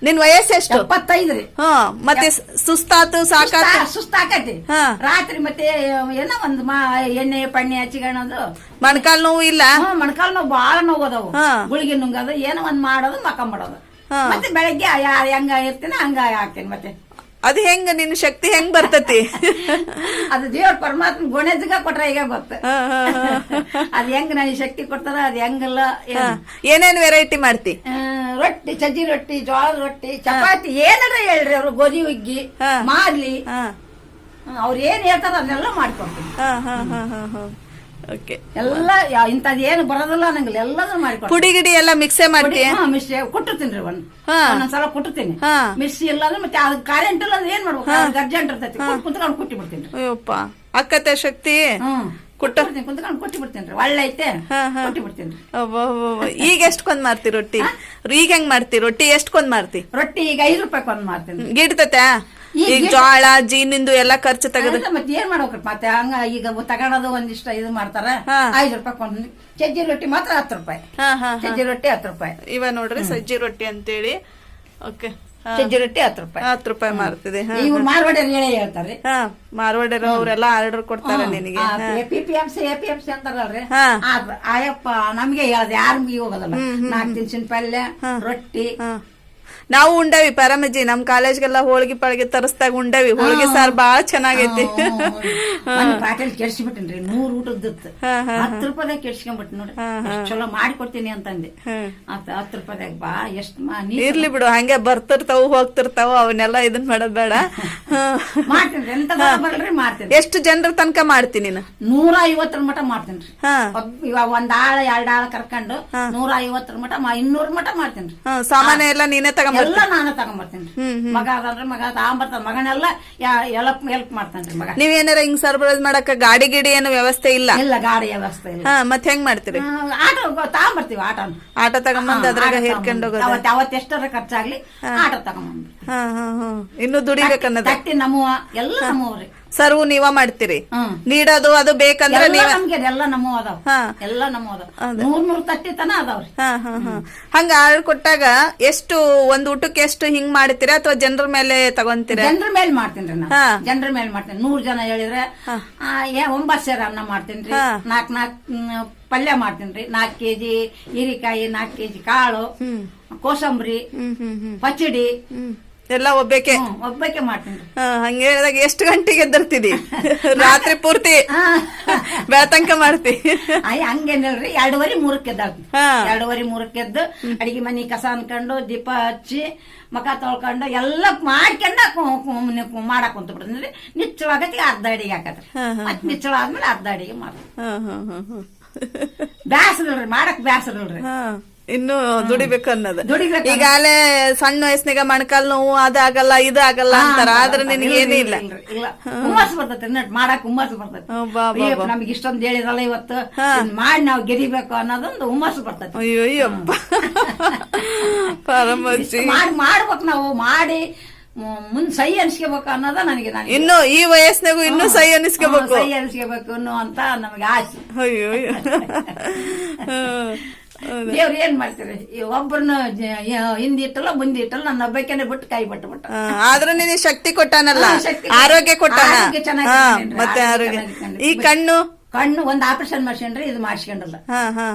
Speaker 1: ನಿನ್ ವಯಸ್ಸೆಷ್ಟು
Speaker 2: ಎಪ್ಪತ್ತೈದ್ರಿ
Speaker 1: ಹಾ ಮತ್ತೆ ಸುಸ್ತಾತು ಸಾಕಾತು?
Speaker 2: ಸುಸ್ತಾಕತಿ
Speaker 1: ಹಾ.
Speaker 2: ರಾತ್ರಿ ಮತ್ತೆ ಏನೋ ಒಂದ್ ಎಣ್ಣೆ ಪಣ್ಣೆ ಹಚ್ಚಿಕೊಳ್ಳೋದು
Speaker 1: ಮಣಕಾಲ್ ನೋವು ಇಲ್ಲ?
Speaker 2: ಮಣಕಾಲ್ ಮೊಣಕಾಲ್ ನೋವು ಬಾಳ
Speaker 1: ನೋವು.
Speaker 2: ಗುಳಿಗೆ ನುಂಗದು ಏನೋ ಒಂದ್ ಮಾಡೋದು ಮಕ್ಕ
Speaker 1: ಮಾಡೋದು.
Speaker 2: ಮತ್ತೆ ಬೆಳಗ್ಗೆ ಹೆಂಗ ಇರ್ತೀನಿ ಹಂಗ ಹಾಕ್ತೇನೆ ಮತ್ತೆ.
Speaker 1: ಅದು ಹೆಂಗ ನಿನ್ ಶಕ್ತಿ ಹೆಂಗ್ ಬರ್ತತಿ?
Speaker 2: ಅದು ದೇವ್ರ ಪರಮಾತ್ಮ ಗುಣಜಗ ಕೊಟ್ರ ಈಗ ಗೊತ್ತ. ಅದ್ ಹೆಂಗ್ ನನ್ ಶಕ್ತಿ ಕೊಡ್ತಾರ ಅದ್ ಹೆಂಗಲ್ಲ ಏನು.
Speaker 1: ಏನೇನ್ ವೆರೈಟಿ ಮಾಡ್ತಿ?
Speaker 2: ರೊಟ್ಟಿ ಸಜ್ಜಿ ರೊಟ್ಟಿ ಜೋಳದ ರೊಟ್ಟಿ ಚಪಾತಿ ಏನಾರ ಹೇಳ್ರಿ ಅವ್ರು ಗೋಧಿ ಹುಗ್ಗಿ
Speaker 1: ಹಾ.
Speaker 2: ಅವ್ರು ಏನ್ ಹೇಳ್ತಾರ ಅದನ್ನೆಲ್ಲ ಮಾಡ್ಕೊಡ್ತೀನಿ
Speaker 1: ಓಕೆ
Speaker 2: ಎಲ್ಲ ಇಂಥದ್ ಏನು ಬರೋದಿಲ್ಲ ನಂಗಿಲ್ಲ ಎಲ್ಲದನ್ನು ಮಾಡ್ಕೊಡ್ತೀನಿ
Speaker 1: ಪುಡಿ ಗಿಡಿ ಎಲ್ಲ ಮಿಕ್ಸೆ ಮಾಡ್ತೀಯ?
Speaker 2: ಹಾ ಮಿಸ್ಸಿ ಕೊಟ್ಟಿರ್ತೀನಿ ರೀ ಒಂದ್. ಒಂದೊಂದ್ಸಲ ಕೊಟ್ಟಿರ್ತೀನಿ.
Speaker 1: ಹಾ.
Speaker 2: ಇಲ್ಲಾಂದ್ರೆ ಮತ್ತೆ ಅದು ಕರೆಂಟ್ ಇಲ್ಲ ಅಂದ್ರೆ ಏನ್ ಮಾಡ್ಬೇಕು? ಅರ್ಜೆಂಟ್ ಇರ್ತೈತಿ ಕುತ್ಕೊಂಡು ಕುಟ್ಟಿ ಬಿಡ್ತೀನಿ
Speaker 1: ಅಯ್ಯಪ್ಪ ಅಕ್ಕತೆ ಶಕ್ತಿ. ಕುಟ್ಟಿ
Speaker 2: ಕುಂತ್ಕೊಂಡು ಕೊಟ್ಟಿ ಬಿಡ್ತೀನಿ ಒಳ್ಳೆ ಐತೆ. ಕೊಟ್ಟಿ ಬಿಡ್ತೀನಿ.
Speaker 1: ಈಗ ಎಷ್ಟ್ಕೊಂದ್ ಮಾರ್ತಿ ರೊಟ್ಟಿ? ಈಗ ಹೆಂಗ್ ಮಾಡ್ತಿ? ರೊಟ್ಟಿ ಎಷ್ಟ್ಕೊಂದ್ ಮಾರ್ತಿ
Speaker 2: ರೊಟ್ಟಿ ಈಗ ಐದು ರೂಪಾಯಿ ಒಂದ್ ಮಾಡ್ತೀನಿ
Speaker 1: ಗಿಡ್ತತೆ?
Speaker 2: ಈಗ
Speaker 1: ಜೋಳ ಜೀನಿಂದು ಎಲ್ಲಾ ಖರ್ಚು ತೆಗೆದು
Speaker 2: ಮತ್ತೆ ಏನ್ ಮಾಡ್ಬೇಕ್ರಿ? ಮತ್ತೆ ಹಂಗ ಈಗ ತಗೊಳೋದು ಒಂದಿಷ್ಟ ಇದು ಮಾಡ್ತಾರ. ಐದು ರೂಪಾಯಿ ಕೊಂಡ್ ಸಜ್ಜಿ ರೊಟ್ಟಿ ಮಾತ್ರ ಹತ್ತು ರೂಪಾಯಿ. ಸಜ್ಜಿ ರೊಟ್ಟಿ ಹತ್ತು ರೂಪಾಯಿ.
Speaker 1: ಇವ ನೋಡ್ರಿ ಸಜ್ಜಿ ರೊಟ್ಟಿ ಅಂತೇಳಿ. ಓಕೆ.
Speaker 2: ಸಜ್ಜಿ ರೊಟ್ಟಿ ಹತ್ತು ರೂಪಾಯಿ.
Speaker 1: ಹತ್ತು ರೂಪಾಯಿ ಮಾರ್ತಿದೆ.
Speaker 2: ಇವು ಮಾರ್ವಾಡಿಯರು ಹೇಳೇ ಹೇಳ್ತಾರೆ
Speaker 1: ಹಾ ಮಾರ್ವಾಡಿರೋ ಅವರೆಲ್ಲ ಆರ್ಡರ್ ಕೊಡ್ತಾರೆ ನಿನಗೆ.
Speaker 2: APMC P M C A P M C ಅಂತಾರಲ್ರಿ. ಆಯಪ್ಪ ನಮ್ಗೆ ಹೇಳದ್ ಯಾರು ಹೋಗೋದಲ್ಲ. ನಾಲ್ಕು ತಿನ್ಸಿನ ಪಲ್ಯ ರೊಟ್ಟಿ.
Speaker 1: ನಾವು ಉಂಡೇವಿ ಪರಮಜ್ಜಿ ನಮ್ ಕಾಲೇಜ್ಗೆಲ್ಲ ಹೋಳಿಗೆ ಪಾಳ್ಗಿ ತರಿಸ್ದಾಗ ಉಂಡೇವಿ. ಹೋಳಿಗೆ ಸಾರ್ ಬಾಳ ಚೆನ್ನಾಗೈತಿ.
Speaker 2: ಪಾಟೇಲ್ ಕೆಡ್ಸಿಬಿಟ್ಟಿನ್ರಿ ನೂರ್ ಊಟದ್ದು ಹತ್ತು ರೂಪಾಯಿದಾಗ ಕೆಡ್ಸ್ಕೊಂಡ್ಬಿಟ್ಟು ನೋಡಿ ಚಲೋ ಮಾಡಿ ಕೊಡ್ತೀನಿ ಅಂತಂದೆ ಹತ್ತು ರೂಪಾಯಿದಾಗ ಬಾ ಎಷ್ಟ್
Speaker 1: ಇರ್ಲಿ ಬಿಡು ಹಂಗೆ ಬರ್ತಿರ್ತಾವ ಹೋಗ್ತಿರ್ತಾವ ಅವನ್ನೆಲ್ಲ ಇದನ್ ಮಾಡೋದ್ ಬೇಡ.
Speaker 2: ಮಾಡ್ತೀನಿ
Speaker 1: ಎಷ್ಟು ಜನರ ತನಕ ಮಾಡ್ತೀನಿ ನೀನು?
Speaker 2: ನೂರ ಐವತ್ತರ ಮಟ ಮಾಡ್ತೀನಿ ಇವಾಗ ಒಂದ್ ಆಳ ಎರಡ್ ಆಳ ಕರ್ಕೊಂಡು ನೂರ ಐವತ್ತರ ಮಟ ಇನ್ನೂರ ಮಟ ಮಾಡ್ತೀನಿ
Speaker 1: ಸಾಮಾನ್ಯ ಎಲ್ಲ ನೀನೇ ತಗೊಂಬ
Speaker 2: ಎಲ್ಲ ನಾನು ತಗೊಂಬರ್ತೀನಿ ಮಗ ಅದಂದ್ರೆ ಮಗ ತಗೊಂಬರ್ತಾನ ಮಗನೆಲ್ಲ ಎಲ್ಪ್ ಹೆಲ್ಪ್ ಮಾಡ್ತಾನೆ ಮಗ.
Speaker 1: ನೀವೇನಾರ ಹಿಂಗ್ ಸರಬರಾಜ್ ಮಾಡಕ ಗಾಡಿ ಗಿಡಿ ಏನು ವ್ಯವಸ್ಥೆ ಇಲ್ಲ?
Speaker 2: ಇಲ್ಲ ಗಾಡಿ ವ್ಯವಸ್ಥೆ ಇಲ್ಲ.
Speaker 1: ಹಾ ಮತ್ತೆ ಹೆಂಗ್ ಮಾಡ್ತೀರಿ?
Speaker 2: ಆಟೋ ತಗೊಂಬರ್ತೀವಿ ಆಟೋ
Speaker 1: ಆಟೋ ತಗೊಂಬಂದ್ ಅದ್ರಾಗ ಹೇರ್ಕೊಂಡು ಹೋಗೋದು?
Speaker 2: ಅವತ್ತು ಅವತ್ ಎಷ್ಟರ ಖರ್ಚಾಗ್ಲಿ ಆಟೋ ತಗೊಂಬಂದ್ರಿ
Speaker 1: ಹಾ ಹಾ ಹಾ. ಇನ್ನು ದುಡಿಬೇಕನ್ನೋದು?
Speaker 2: ತಟ್ಟಿ ನಮ್ಮವ ಎಲ್ಲ ನಮ್ಮವ್ರಿ
Speaker 1: ಸರ್ವು ನೀವ ಮಾಡ್ತೀರಿ. ನೀಡೋದು ಅದು ಬೇಕಂದ್ರೆ
Speaker 2: ಎಲ್ಲ
Speaker 1: ನೀವ
Speaker 2: ನಮ್ಗೆ ಎಲ್ಲ ನಮ್ಮವ ಅದಾವ. ಎಲ್ಲ ಅದಾವ. ನೂರ್ ನೂರ್ ತಟ್ಟಿ ತನ ಅದಾವ್ರಿ
Speaker 1: ಹಂಗ ಆಳ್ ಕೊಟ್ಟಾಗ ಎಷ್ಟು ಒಂದ್ ಊಟಕ್ಕೆ ಎಷ್ಟು ಹಿಂಗ್ ಮಾಡ್ತೀರಾ ಅಥವಾ ಜನರ ಮೇಲೆ ತಗೊಂತೀರಾ?
Speaker 2: ಜನರ ಮೇಲೆ ಮಾಡ್ತೀನಿ. ಜನರ ಮೇಲೆ ಮಾಡ್ತೀನಿ ನೂರ್ ಜನ ಹೇಳಿದ್ರೆ ಒಂಬತ್ತು ಸೇರ ಅನ್ನ ಮಾಡ್ತೀನಿ. ನಾಕ್ ನಾಕ್ ಪಲ್ಯ ಮಾಡ್ತೀನಿ ನಾಲ್ಕು ಕೆಜಿ ಹೀರಿಕಾಯಿ ನಾಲ್ಕು ಕೆಜಿ ಕಾಳು ಕೋಸಂಬರಿ
Speaker 1: ಹ್ಮ್. ಹ್ಮ್ ಹ್ಮ್ ಎಲ್ಲ ಒಬ್ಬಕ್ಕೆ
Speaker 2: ಹ್ಮ್, ಒಬ್ಬಕ್ಕೆ ಮಾಡ್ತೀನಿ.
Speaker 1: ಹಂಗೆ ಹೇಳಿದಾಗ ಎಷ್ಟು ಗಂಟೆಗೆ ಎದ್ದರ್ತಿದಿ (laughs) ರಾತ್ರಿ ಪೂರ್ತಿ ಬೆಳತಂಕ ಮಾಡ್ತಿ.
Speaker 2: ಅಯ್ಯ ಹಂಗೇನಿಲ್ರಿ ಎರಡೂವರೆ ಮೂರಕ್ಕೆ ಎದ್ದಾಳ್ತೀನಿ
Speaker 1: ಹಾ.
Speaker 2: ಎರಡೂವರೆ ಮೂರಕ್ಕೆ ಎದ್ದು ಅಡಿಗೆ ಮನೆ ಕಸ ಅನ್ಕೊಂಡು ದೀಪ ಹಚ್ಚಿ ಮಕ ತೊಳ್ಕೊಂಡು ಎಲ್ಲ ಮಾಡ್ಕೊಂಡು ಕು- ಕು- ಮಾಡಕ್ ಕುಂತ ಬಿಡ್ತೀನಿ ನಿಚ್ಚಳಾಗತ್ತಿಗೆ ಅರ್ಧ ಅಡಿಗೆ ಹಾಕತ್ರಿ ಮತ್ ನಿಚ್ಚಳ ಆದ್ಮೇಲೆ ಅರ್ಧ ಅಡಿಗೆ ಮಾಡ್ತೀನಿ.
Speaker 1: ಹಾ ಹಾ ಹಾ ಹಾ.
Speaker 2: ಬ್ಯಾಸರಲ್ರಿ ಮಾಡಕ್ ಬ್ಯಾಸರಲ್ರಿ.
Speaker 1: ಹಾ. ಇನ್ನು ದುಡಿಬೇಕು ಅನ್ನೋದು.
Speaker 2: ಈಗ
Speaker 1: ಈಗಾಲೇ ಸಣ್ಣ ವಯಸ್ಸಿನಾಗ ಮಣಕಾಲ್ ನೋವು ಅದಾಗಲ್ಲ ಇದು ಆಗಲ್ಲ ಅಂತಾರ. ಆದ್ರೆ ನಿನಗೆ
Speaker 2: ಏನಿಲ್ಲ ಹುಮ್ಮಸ್ ಬರ್ತೈತೆ ನಟ್ ಮಾಡಕ್ ಹುಮ್ಮಸ್ ಬರ್ತೈತೆ. ನಮ್ಗೆ ಇಷ್ಟೊಂದು ಹೇಳಿರಲ್ಲ ಇವತ್ತು. ಮಾಡಿ ನಾವು ಗೆದಿಬೇಕು ಅನ್ನೋದೊಂದು ಹುಮ್ಮಸ್ ಬರ್ತೈತೆ.
Speaker 1: ಅಯ್ಯೋ ಅಯ್ಯಪ್ಪ ಪರಮಜ್ಜಿ.
Speaker 2: ಮಾಡಿ ಮಾಡ್ಬೇಕು ನಾವು ಮಾಡಿ ಮುಂದ್ ಸೈ ಅನ್ಸ್ಕೋಬೇಕು ಅನ್ನೋದ ನನಗೆ
Speaker 1: ಇನ್ನು ಈ ವಯಸ್ಸಿನಾಗೂ ಇನ್ನೂ ಸೈ ಅನಿಸ್ಕೋಬೇಕು.
Speaker 2: ಸೈ ಅನ್ಸ್ಕೋಬೇಕು ಅನ್ನೋ ಅಂತ ನಮಗೆ ಆಸೆ.
Speaker 1: ಅಯ್ಯೋ. (laughs)
Speaker 2: ದೇವ್ರು ಏನ್ ಮಾಡ್ತೀರಿ? ಈ ಒಬ್ಬರನ್ನ ಹಿಂದಿಟ್ಟಲ್ಲ ಮುಂದೆ ಇಟ್ಟಲ್ಲ ನನ್ನ ಒಬ್ಬಾಕೆನೆ ಬಿಟ್ಟು ಕೈ ಬಿಟ್ಟು ಬಿಟ್ಟ
Speaker 1: ಆದ್ರೂ ನಿನಗೆ ಶಕ್ತಿ ಕೊಟ್ಟಾನಲ್ಲ? ಆರೋಗ್ಯ ಕೊಟ್ಟಾನ? ಮತ್ತೆ
Speaker 2: ಆರೋಗ್ಯ
Speaker 1: ಈ ಕಣ್ಣು?
Speaker 2: ಕಣ್ಣು ಒಂದ್ ಆಪರೇಷನ್ ಮಾಡ್ಸ್ಕೊಂಡ್ರಿ ಇದು ಮಾಡ್ಸ್ಕೊಂಡಲ್ಲ.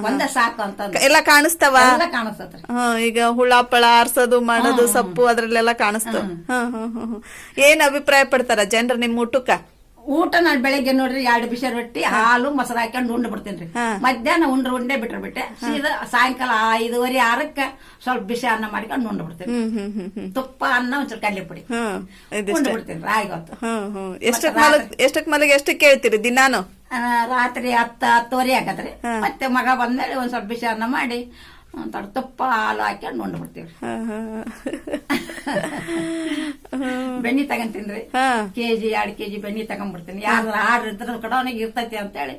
Speaker 2: ಒಂದ ಸಾಕು ಅಂತ
Speaker 1: ಎಲ್ಲ ಕಾಣಿಸ್ತಾವ?
Speaker 2: ಕಾಣಿಸ್ತತ್ರಿ.
Speaker 1: ಈಗ ಹುಳ ಪಳ ಆರ್ಸೋದು ಮಾಡೋದು ಸೊಪ್ಪು ಅದ್ರಲ್ಲೆಲ್ಲ ಕಾಣಿಸ್ತಾವ. ಏನ್ ಅಭಿಪ್ರಾಯ ಪಡ್ತಾರ ಜನರು ನಿಮ್ ಊಟಕ್ಕ?
Speaker 2: ಊಟ ನಾನು ಬೆಳಗ್ಗೆ ನೋಡ್ರಿ ಎರಡು ಬಿಸಿ ರೊಟ್ಟಿ ಹಾಲು ಮೊಸರು ಹಾಕೊಂಡು ಉಂಡು ಬಿಡ್ತೀನಿ. ಮಧ್ಯಾಹ್ನ ಉಂಡ್ರ ಉಂಡೆ ಬಿಟ್ರೆ ಬಿಟ್ಟೆ ಸೀದಾ ಸಾಯಂಕಾಲ ಐದುವರೆ ಆರಕ್ಕೆ ಸ್ವಲ್ಪ ಬಿಸಿ ಅನ್ನ ಮಾಡ್ಕೊಂಡು ಉಂಡು ಬಿಡ್ತೀನಿ ತುಪ್ಪ ಅನ್ನ ಒಂಚೂರು ಕಡಲೆ ಪುಡಿ ಉಂಡು ಬಿಡ್ತೀನಿ ರಾಗಿ ಹೊತ್ತು
Speaker 1: ಎಷ್ಟಕ್ ಮಲಗ್ ಎಷ್ಟಕ್ ಮಲಗ್ ಎಷ್ಟಕ್ ಕೇಳ್ತೀರಿ ದಿನಾನು?
Speaker 2: ರಾತ್ರಿ ಹತ್ತು ಹತ್ತುವರೆ ಆಗತ್ರಿ. ಮತ್ತೆ ಮಗ ಬಂದ್ಮೇಲೆ ಒಂದ್ ಸ್ವಲ್ಪ ಬಿಸಿ ಅನ್ನ ಮಾಡಿ ಸ್ವಲ್ಪ ತುಪ್ಪ ಹಾಲು ಹಾಕೊಂಡು ಉಂಡು
Speaker 1: ಬಿಡ್ತೀವ್ರಿ.
Speaker 2: ಬೆಣ್ಣಿ ತಗೊಂತೀನ್ರಿ. ಕೆಜಿ ಎರಡ್ ಕೆಜಿ ಬೆಣ್ಣಿ ತಗೊಂಡ್ಬಿಡ್ತೀನಿ ಯಾರ ಆರು ಇದ್ರ ಕಡವನಿಗೆ ಇರ್ತೈತಿ ಅಂತೇಳಿ.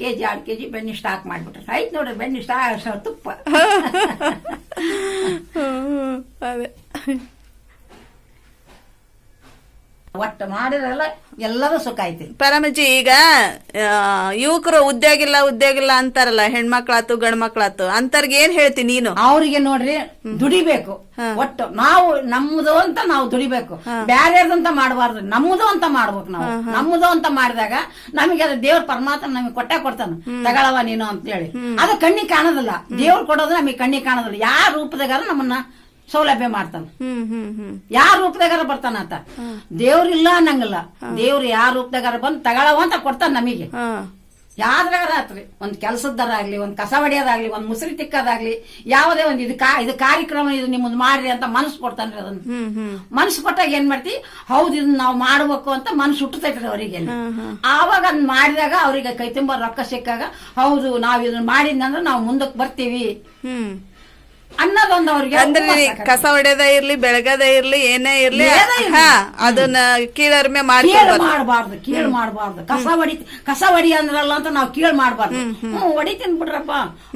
Speaker 2: ಕೆಜಿ ಎರಡು ಕೆಜಿ ಬೆಣ್ಣೆ ಸ್ಟಾಕ್ ಮಾಡ್ಬಿಟ್ರೆ. ಆಯ್ತು ನೋಡ್ರಿ ಬೆಣ್ಣೆ ಸ್ಟಾಕ್ ತುಪ್ಪ.
Speaker 1: ಅದೇ.
Speaker 2: ಒಟ್ಟು ಮಾಡಿದ್ರಲ್ಲ ಎಲ್ಲರೂ ಸುಖ ಐತಿ.
Speaker 1: ಪರಮಜಿ ಈಗ ಯುವಕರು ಉದ್ಯೋಗ ಇಲ್ಲ ಉದ್ಯೋಗ ಇಲ್ಲ ಅಂತಾರಲ್ಲ ಹೆಣ್ಮಕ್ಳಾತು ಗಂಡ್ಮಕ್ಳಾತು ಅಂತರ್ಗೆ ಏನ್ ಹೇಳ್ತಿ ನೀನು?
Speaker 2: ಅವ್ರಿಗೆ ನೋಡ್ರಿ ದುಡಿಬೇಕು. ಒಟ್ಟು ನಾವು ನಮ್ಮದು ಅಂತ ನಾವು ದುಡಿಬೇಕು. ಬ್ಯಾರ್ಯಾರ್ದಂತ ಮಾಡಬಾರ್ದು ನಮ್ಮದು ಅಂತ ಮಾಡ್ಬೇಕು ನಾವು. ನಮ್ಮದು ಅಂತ ಮಾಡಿದಾಗ ನಮಗೆ ಅದು ದೇವ್ರ ಪರಮಾತ್ಮ ನಮಗೆ ಕೊಟ್ಟೆ ಕೊಡ್ತಾನ. ತಗಳವ ನೀನು ಅಂತ ಹೇಳಿ ಅದು ಕಣ್ಣಿಗೆ ಕಾಣೋದಲ್ಲ. ದೇವ್ರು ಕೊಡೋದು ನಮಗೆ ಕಣ್ಣಿಗೆ ಕಾಣೋದಿಲ್ಲ. ಯಾವ ರೂಪದಾಗ ನಮ್ಮನ್ನ ಸೌಲಭ್ಯ ಮಾಡ್ತಾನ. ಯಾರ ರೂಪದಾಗಾರ ಬರ್ತಾನ ಆತ? ದೇವ್ರಿಲ್ಲ ಅನ್ನಂಗಿಲ್ಲ. ದೇವ್ರು ಯಾರ ರೂಪದಾಗಾರ ಬಂದು ತಗೊಳವ ಅಂತ ಕೊಡ್ತಾನ ನಮಗೆ.
Speaker 1: ಯಾವ್ದ್ರಾಗಾರ
Speaker 2: ಯಾವ್ದ್ರಾಗ ಆತ್ರಿ? ಒಂದ್ ಕೆಲ್ಸದ್ದಾರಾಗ್ಲಿ ಒಂದ್ ಕಸ ಹೊಡಿಯೋದಾಗ್ಲಿ ಒಂದ್ ಮುಸ್ರಿ ತಿಕ್ಕೋದಾಗ್ಲಿ ಯಾವುದೇ ಒಂದ್ ಇದು ಕಾ ಇದು ಕಾರ್ಯಕ್ರಮ ಇದು ನಿಮ್ಮದ್ ಮಾಡ್ರಿ ಅಂತ ಮನಸ್ಸು ಕೊಡ್ತಾನ್ರಿ ಅದನ್ನ. ಮನಸ್ಸು ಕೊಟ್ಟಾಗ ಏನ್ ಮಾಡ್ತಿ? ಹೌದು ಇದನ್ನ ನಾವು ಮಾಡ್ಬೇಕು ಅಂತ ಮನಸ್ಸು ಹುಟ್ಟತೈತ್ರಿ ಅವರಿಗೆ ಆವಾಗ ಅದ್ ಮಾಡಿದಾಗ ಅವ್ರಿಗೆ ಕೈ ತುಂಬಾ ರೊಕ್ಕ ಸಿಕ್ಕಾಗ ಹೌದು ನಾವ್ ಇದನ್ನ ಮಾಡಿದ್ನಂದ್ರೆ ನಾವು ಮುಂದಕ್ಕೆ ಬರ್ತೀವಿ.
Speaker 1: ಹ್ಮ್
Speaker 2: ಅನ್ನದೊಂದು ಅವ್ರಿಗೆ
Speaker 1: ಅಂದ್ರೆ ಕಸ ಹೊಡೆದ ಇರ್ಲಿ ಬೆಳಗದ ಇರ್ಲಿ ಏನೇ ಇರ್ಲಿ. ಹಾ ಅದನ್ನ ಕೀಳರ್ಮೆ ಮಾಡಿ
Speaker 2: ಮಾಡಬಾರ್ದು ಕೀಳ್ ಮಾಡಬಾರ್ದು. ಕಸ ಹೊಡಿ ಕಸ ಹೊಡಿ ಅಂದ್ರಲ್ಲ ಅಂತ ನಾವು ಕೀಳ್ ಮಾಡಬಾರ್ದು. ಹ್ಮ್ ಹೊಡಿತೀನಿ ಬಿಡ್ರಪ್ಪ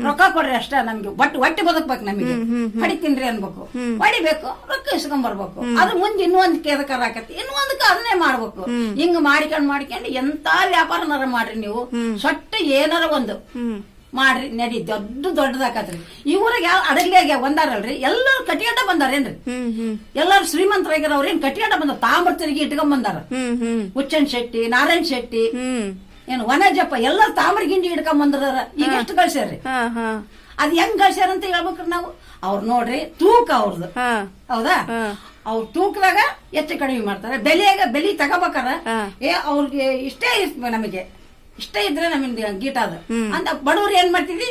Speaker 2: ರೊಕ್ಕ ಕೊಡ್ರಿ ಅಷ್ಟೇ ನಮ್ಗೆ. ಬಟ್ ಹೊಟ್ಟೆ ಬದುಕ್ಬೇಕು ನಮಗೆ. ಹೊಡಿತೀನ್ರಿ ಅನ್ಬೇಕು. ಹೊಡಿಬೇಕು ರೊಕ್ಕ ಇಸ್ಕೊಂಡ್ ಬರ್ಬೇಕು ಅದ್ರ ಮುಂದೆ ಇನ್ನೊಂದ್ ಕೇದಕರ ಆಕತಿ ಇನ್ನೊಂದಕ್ಕೆ ಅದನ್ನೇ ಮಾಡ್ಬೇಕು. ಹಿಂಗ್ ಮಾಡ್ಕೊಂಡ್ ಮಾಡ್ಕೊಂಡು ಎಂತ ವ್ಯಾಪಾರನಾರ ಮಾಡ್ರಿ ನೀವು. ಸೊಟ್ಟ ಏನಾರ ಒಂದು. ಮಾಡ್ರಿ ನಡಿ. ದೊಡ್ಡ ದೊಡ್ಡದಾಕತ್ರಿ. ಇವ್ರಿಗೆ ಯಾವ ಅಡಗ್ಲಿಯಾಗ ಬಂದಾರಲ್ರಿ? ಎಲ್ಲರೂ ಕಟಿಯಾಟ ಬಂದಾರೇನ್ರಿ
Speaker 1: ಏನ್ರಿ? ಎಲ್ಲಾರು
Speaker 2: ಎಲ್ಲಾರು ಶ್ರೀಮಂತರಾಗಿರೋರು ಏನ್ ಕಟಿಯಾಟ ಬಂದ ತಾಮ್ರ ತಿರುಗಿ ಇಟ್ಕೊಂಡ್ ಬಂದಾರ. ಹುಚ್ಚನ್ ಶೆಟ್ಟಿ ನಾರಾಯಣ್ ಶೆಟ್ಟಿ ಏನ್ ವನಜಪ್ಪ ಎಲ್ಲರೂ ತಾಮ್ರ ಗಿಂಡಿ ಇಟ್ಕೊಂಡ್ ಬಂದ್ರ ಈಗ ಎಷ್ಟು ಕಳ್ಸ್ಯಾರ್ರಿ? ಅದ್ ಹೆಂಗ್ ಕಳ್ಸ್ಯಾರ ಅಂತ ಹೇಳ್ಬೇಕ್ರಿ ನಾವು. ಅವ್ರ ನೋಡ್ರಿ ತೂಕ ಅವ್ರದ್ದು ಹೌದಾ. ಅವ್ರ ತೂಕದಾಗ ಹೆಚ್ಚು ಕಡಿಮೆ ಮಾಡ್ತಾರೆ. ಬೆಲೆಯಾಗ ಬೆಲೆ ತಗೋಬೇಕಾರ. ಏ ಅವ್ರಿಗೆ ಇಷ್ಟೇ ನಮಗೆ. ಇಷ್ಟೇ ಇದ್ರೆ ನಮ್ಮ ಗೀಟ ಅದು. ಅಂತ ಬಡವ್ರು ಏನ್ ಮಾಡ್ತೀವಿ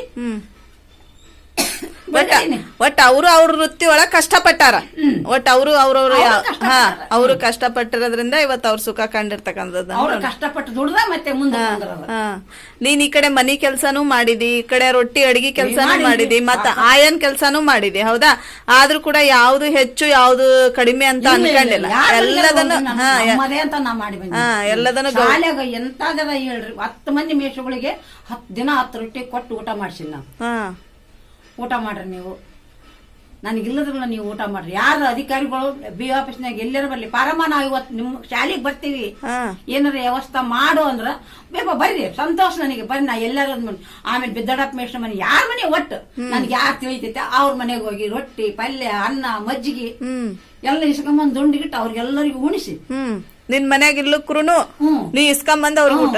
Speaker 1: ಒಟ್ಟ ಅವರು ಅವ್ರ ವೃತ್ತಿ ಒಳಗ್ ಕಷ್ಟಪಟ್ಟಾರ. ಒಟ್ಟ ಅವರು ಅವ್ರವ್ರ
Speaker 2: ಅವ್ರು
Speaker 1: ಹಾ. ಅವರು ಕಷ್ಟಪಟ್ಟಿರೋದ್ರಿಂದ ಇವತ್ತು ಅವ್ರ ಸುಖ ಕಂಡಿರ್ತಕ್ಕಂಥದ್ದು
Speaker 2: ಕಷ್ಟಪಟ್ಟು ದುಡ್ದ ಮತ್ತೆ ಮುಂದೆ
Speaker 1: ನೀನ್ ಈ ಕಡೆ ಮನಿ ಕೆಲ್ಸಾನು ಮಾಡಿದಿ ಈ ಕಡೆ ರೊಟ್ಟಿ ಅಡಿಗೆ ಕೆಲ್ಸಾನು. ಮಾಡಿದಿ ಮತ್ತ ಆಯನ್ ಕೆಲ್ಸಾನು ಮಾಡಿದಿ ಹೌದಾ? ಆದ್ರೂ ಕೂಡ ಯಾವ್ದು ಹೆಚ್ಚು ಯಾವ್ದು ಕಡಿಮೆ ಅಂತ ಅನ್ಕೊಂಡಿಲ್ಲ. ಎಲ್ಲದನ್ನು ಹಾ. ಎಲ್ಲದನ್ನು
Speaker 2: ಎಂತಾದರ ಹೇಳ್ರಿ. ಹತ್ತು ಮಂದಿ ಮೇಷಗಳಿಗೆ ಹತ್ತು ದಿನ ಹತ್ತು ರೊಟ್ಟಿ ಕೊಟ್ಟು ಊಟ ಮಾಡ್ಸಿಲ್ಲ ನಾವು.
Speaker 1: ಹಾ.
Speaker 2: ಊಟ ಮಾಡ್ರಿ ನೀವು. ನನಗಿಲ್ಲದ್ರಲ್ಲ ನೀವು ಊಟ ಮಾಡ್ರಿ. ಯಾರು ಅಧಿಕಾರಿಗಳು ಬಿ ಆಫೀಸ್ನಾಗ ಎಲ್ಲರ ಬರ್ಲಿ. ಪಾರಮ್ಮ ನಾವು ಇವತ್ತು ನಿಮ್ ಶಾಲೆಗೆ ಬರ್ತೀವಿ. ಏನಾರ ವ್ಯವಸ್ಥೆ ಮಾಡು ಅಂದ್ರ ಬೇಗ ಬರ್ರಿ. ಸಂತೋಷ ನನಗೆ. ಬರ್ರಿ ನಾ ಎಲ್ಲಾರ ಆಮೇಲೆ ಬಿದ್ದಡಪ್ಪ ಮೇಷ್ಟ್ರ ಮನೆ. ಯಾರ ಮನೆ ಒಟ್ಟು? ನನ್ಗೆ ಯಾರು ತಿಳಿತೈತೆ? ಅವ್ರ ಮನೆಗೆ ಹೋಗಿ ರೊಟ್ಟಿ ಪಲ್ಯ ಅನ್ನ ಮಜ್ಜಿಗೆ ಎಲ್ಲ ಇಸ್ಕೊಂಬಂದ್ ದುಂಡಿಗಿಟ್ಟು ಅವ್ರಿಗೆಲ್ಲರಿಗೂ ಉಣಿಸಿ.
Speaker 1: ನಿನ್ ಮನ್ಯಾಗ ಇಲ್ಲಕ್ರುನು ನೀ ಇಸ್ಕೊಂಬಂದ ಅವ್ರಿಗೆ ಊಟ.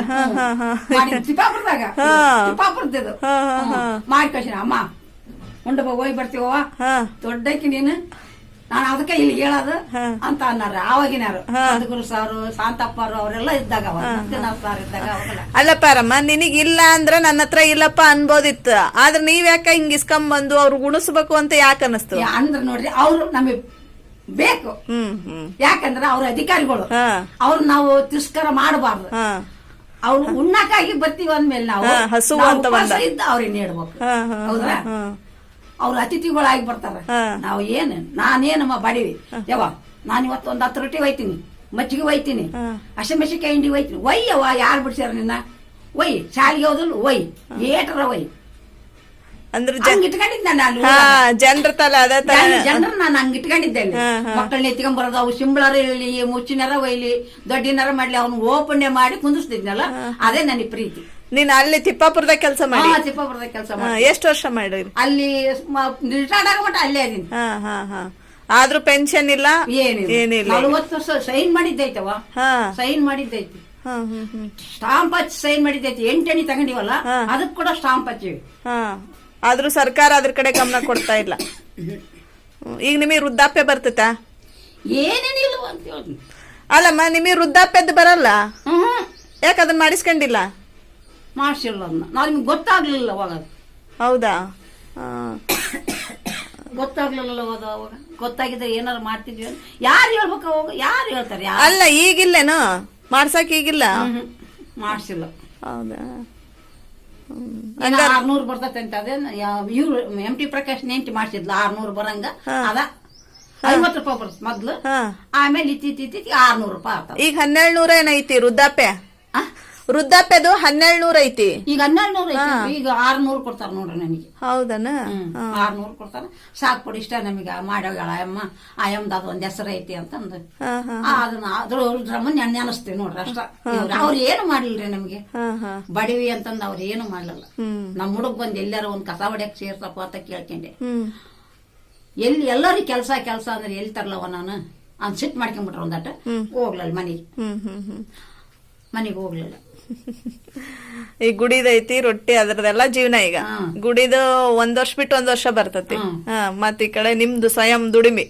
Speaker 1: ಹಾ, ಹಾ.
Speaker 2: ಮಾಡಿ ಕಳ್ಸಿನ. ಅಮ್ಮ ಉಂಡ ಹೋಗಿ ಬರ್ತೀವ?
Speaker 1: ಹಾ.
Speaker 2: ದೊಡ್ಡಕ್ಕೆ ನೀನು. ನಾನು ಅದಕ್ಕೆ ಇಲ್ಲಿ ಹೇಳೋದು. ಅಂತ ಅನ್ನಾರ. ಆವಾಗಿನಾರು. ಸದ್ಗುರು ಸಾರು ಶಾಂತಪ್ಪರು ಅವರೆಲ್ಲ ಇದ್ದಾಗ ಸಾರ್ ಇದ್ದಾಗ
Speaker 1: ಅಲ್ಲಪ್ಪ ರಮ್ಮ ನಿನಗ್ ಇಲ್ಲ ಅಂದ್ರೆ ನನ್ನ ಹತ್ರ ಇಲ್ಲಪ್ಪ ಅನ್ಬೋದಿತ್ತು. ಆದ್ರೆ ನೀವ್ ಯಾಕ ಹಿಂಗ್ ಇಸ್ಕೊಂಬಂದು ಅವ್ರು ಉಣಿಸ್ಬೇಕು ಅಂತ ಯಾಕೆ ಅನಿಸ್ತು
Speaker 2: ಅಂದ್ರೆ ನೋಡ್ರಿ ಅವ್ರು ನಮಗೆ ಬೇಕು.
Speaker 1: ಯಾಕಂದ್ರೆ ಹ್ಮ್.
Speaker 2: ಯಾಕಂದ್ರ ಅವ್ರ ಅಧಿಕಾರಿಗಳು. ಅವ್ರು ನಾವು ತಿರಸ್ಕಾರ ಮಾಡಬಾರ್ದು. ಅವ್ರು ಉಣ್ಣಕ್ಕಾಗಿ ಬರ್ತೀವಿ ಅಂದ್ಮೇಲೆ ನಾವು ಹಸು
Speaker 1: ಅಂತ ಬಂದ.
Speaker 2: ಅವ್ರಿಗೆ ನೀಡ್ಬೇಕು. ಹೌದಾ. ಅವ್ರ ಅತಿಥಿಗಳಾಗಿ ಬರ್ತಾರ. ನಾವು ಏನು ನಾನೇನಮ್ಮ ಬಡಿವಿ ಯವ್ವ ನಾನು ಇವತ್ತು ಒಂದ್ ಹತ್ತು ರೊಟ್ಟಿ ಒಯ್ತೀನಿ ಮಜ್ಜಿಗೆ ಒಯ್ತೀನಿ. ಹಸಿಮೆಣಸಿಕಾಯಿ ಹಿಂಡಿ ಒಯ್ತೀನಿ. ಒಯ್ಯವ್ವ ಯಾರು ಬಿಡ್ಸ್ಯಾರ ನಿನ್ನ? ಒಯ್ ಶಾಲಿಗೆ ಹೋದಲ್ ಒಯ್ ಏಟರ ಒಯ್.
Speaker 1: ಅಂದ್ರೆ
Speaker 2: ಇಟ್ಕೊಂಡಿದ್ದೆ ನಾನು
Speaker 1: ಜನರ ತಲೆ ಅದೇ ತರ
Speaker 2: ಜನರು ನಾನು ಹಂಗ ಇಟ್ಕೊಂಡಿದ್ದೆ. ಮಕ್ಕಳನ್ನ ಎತ್ಕೊಂಡ್ ಬರೋದು ಅವು ಸಿಂಬಳರ ಇರಲಿ ಮುಚ್ಚಿನರ ಒಯ್ಲಿ ದೊಡ್ಡಿನರ ಮಾಡ್ಲಿ ಅವ್ನು ಓಪನ್ಯ ಮಾಡಿ ಕುಂದಿಸ್ತಿದ್ನಲ್ಲ ಅದೇ ನನಗೆ ಪ್ರೀತಿ.
Speaker 1: ನೀನ್ ಅಲ್ಲಿ ತಿಪ್ಪಾಪುರದಾಗ ಕೆಲಸ ಮಾಡಿ?
Speaker 2: ಹಾ, ಚಿಪ್ಪಾಪುರದ ಕೆಲಸ
Speaker 1: ಮಾಡಿ ಎಷ್ಟು ವರ್ಷ ಮಾಡಿ
Speaker 2: ಅಲ್ಲಿ ರಿಟೈರ್ಡ್ ಆಗಮಟ ಅಲ್ಲೇ ಅದೀನಿ
Speaker 1: ಹಾ ಹಾ ಹಾ. ಆದ್ರೂ ಪೆನ್ಷನ್ ಇಲ್ಲ?
Speaker 2: ಏನಿಲ್ಲ. ನಲವತ್ತು ವರ್ಷ ಸೈನ್ ಮಾಡಿದ್ದೈತವ ಸೈನ್ ಮಾಡಿದ್ದೈತಿ. ಸ್ಟಾಂಪ್ ಹಚ್ಚಿ ಸೈನ್ ಮಾಡಿದ್ದೈತಿ. ಎಂಟಣಿ ತಗೊಂಡಿವಲ್ಲ. ಅದಕ್ಕೆ ಕೂಡ ಸ್ಟಾಂಪ್ ಹಚ್ಚಿವಿ.
Speaker 1: ಹಾ. ಆದ್ರೂ ಸರ್ಕಾರ ಅದ್ರ ಕಡೆ ಗಮನ ಕೊಡ್ತಾ ಇಲ್ಲ. ಈಗ ನಿಮಗೆ ವೃದ್ಧಾಪ್ಯ ಬರ್ತೈತಾ?
Speaker 2: ಏನೇನಿಲ್ಲ ಅಂತ
Speaker 1: ಅಲ್ಲಮ್ಮ ನಿಮಗೆ ವೃದ್ಧಾಪ್ಯದ ಬರಲ್ಲ? ಯಾಕೆ ಅದನ್ನ ಮಾಡಿಸ್ಕೊಂಡಿಲ್ಲ?
Speaker 2: ಮಾಡ್ಸಿಲ್ಲ ಅದನ್ನ ನಾವು ನಿಮ್ಗೆ ಗೊತ್ತಾಗ್ಲಿಲ್ಲ ಅವಾಗ.
Speaker 1: ಹೌದಾ.
Speaker 2: ಗೊತ್ತಾಗ್ಲಿಲ್ಲ ಅವಾಗ ಅವಾಗ. ಗೊತ್ತಾಗಿದ್ರೆ ಏನಾರು ಮಾಡ್ತಿದ್ವಿ ಯಾರು ಹೇಳ್ಬೇಕು ಅವಾಗ? ಯಾರು ಹೇಳ್ತಾರೆ? ಯಾರು?
Speaker 1: ಅಲ್ಲ ಈಗಿಲ್ಲೇನು? ಮಾಡ್ಸಕ್ ಈಗಿಲ್ಲ?
Speaker 2: ಮಾಡ್ಸಿಲ್ಲ
Speaker 1: ಹೌದಾ?
Speaker 2: ಆರ್ನೂರು ಬರ್ತೈತೆ ಅಂತ ಅದೇ ಇವ್ರು ಎಂ ಟಿ ಪ್ರಕಾಶ್ ನೆಂಟಿ ಮಾಡ್ಸಿದ್ಲ ಆರ್ನೂರು ಬರಂಗ. ಅದ? ಐವತ್ತು ರೂಪಾಯಿ ಬರುತ್ತೆ ಮೊದ್ಲು. ಆಮೇಲೆ ಇತ್ತೀಚೆಗೆ ಆರ್ನೂರು ರೂಪಾಯಿ
Speaker 1: ಈಗ ಹನ್ನೆರಡು ನೂರ ಏನೈತಿ ವೃದ್ಧಾಪ್ಯ?
Speaker 2: ಆ?
Speaker 1: ವೃದ್ಧಾಪ್ಯದು ಹನ್ನೆರಡು ನೂರ ಐತಿ.
Speaker 2: ಈಗ ಹನ್ನೆರಡು ನೂರು ಈಗ ಆರ್ನೂರು ಕೊಡ್ತಾರ ನೋಡ್ರಿ ನನಗೆ
Speaker 1: ಹೌದನ?
Speaker 2: ಆರ್ನೂರು ಕೊಡ್ತಾರ. ಸಾಕು ಕೊಡಿ ಇಷ್ಟ ನಮಗೆ. ಮಾಡ್ಯಾಳ ಅಮ್ಮ ಆಯಮ್ದ ಅದು ಒಂದ್ ಹೆಸರು ಐತಿ ಅಂತಂದು. ಅದನ್ನ ಅದ್ರ ಡ್ರಮನ್ ಎಣ್ಣೆ ಅನಿಸ್ತೀವಿ ನೋಡ್ರಿ ಅಷ್ಟ. ಅವ್ರ ಏನು ಮಾಡಿಲ್ರಿ ನಮಗೆ? ಬಡವಿ ಅಂತಂದ್ ಅವ್ರ ಏನು ಮಾಡ್ಲಿಲ್ಲ. ನಮ್ಮ ಹುಡುಗ ಬಂದ್ ಎಲ್ಲಾರ ಒಂದ್ ಕಸ ಹೊಡ್ಯಕ್ ಸೇರ್ತಪ್ಪ ಅಂತ ಕೇಳ್ಕೊಂಡೆ. ಎಲ್ಲಿ ಎಲ್ಲರಿಗೆ ಕೆಲಸ ಕೆಲಸ ಅಂದ್ರೆ ಎಲ್ಲಿ ತರ್ಲವ ನಾನು? ಅಂತ ಸಿಟ್ ಮಾಡ್ಕೊಂಡ್ಬಿಟ್ರ ಒಂದಟ ಹೋಗ್ಲಲ್ಲ ಮನೆಗೆ.
Speaker 1: ಹ್ಮ್ ಹ್ಮ್ ಹ್ಮ್.
Speaker 2: ಮನೆಗೆ ಹೋಗ್ಲಿಲ್ಲ. (laughs)
Speaker 1: ಈ ಗುಡಿದೈತಿ ರೊಟ್ಟಿ ಅದ್ರದೆಲ್ಲ ಜೀವನ ಈಗ. ಗುಡಿದು ಒಂದ್ ವರ್ಷ ಬಿಟ್ಟು ಒಂದ್ ವರ್ಷ ಬರ್ತತಿ. ಮತ್ ಈ ಕಡೆ ನಿಮ್ದು ಸ್ವಯಂ ದುಡಿಮೆ.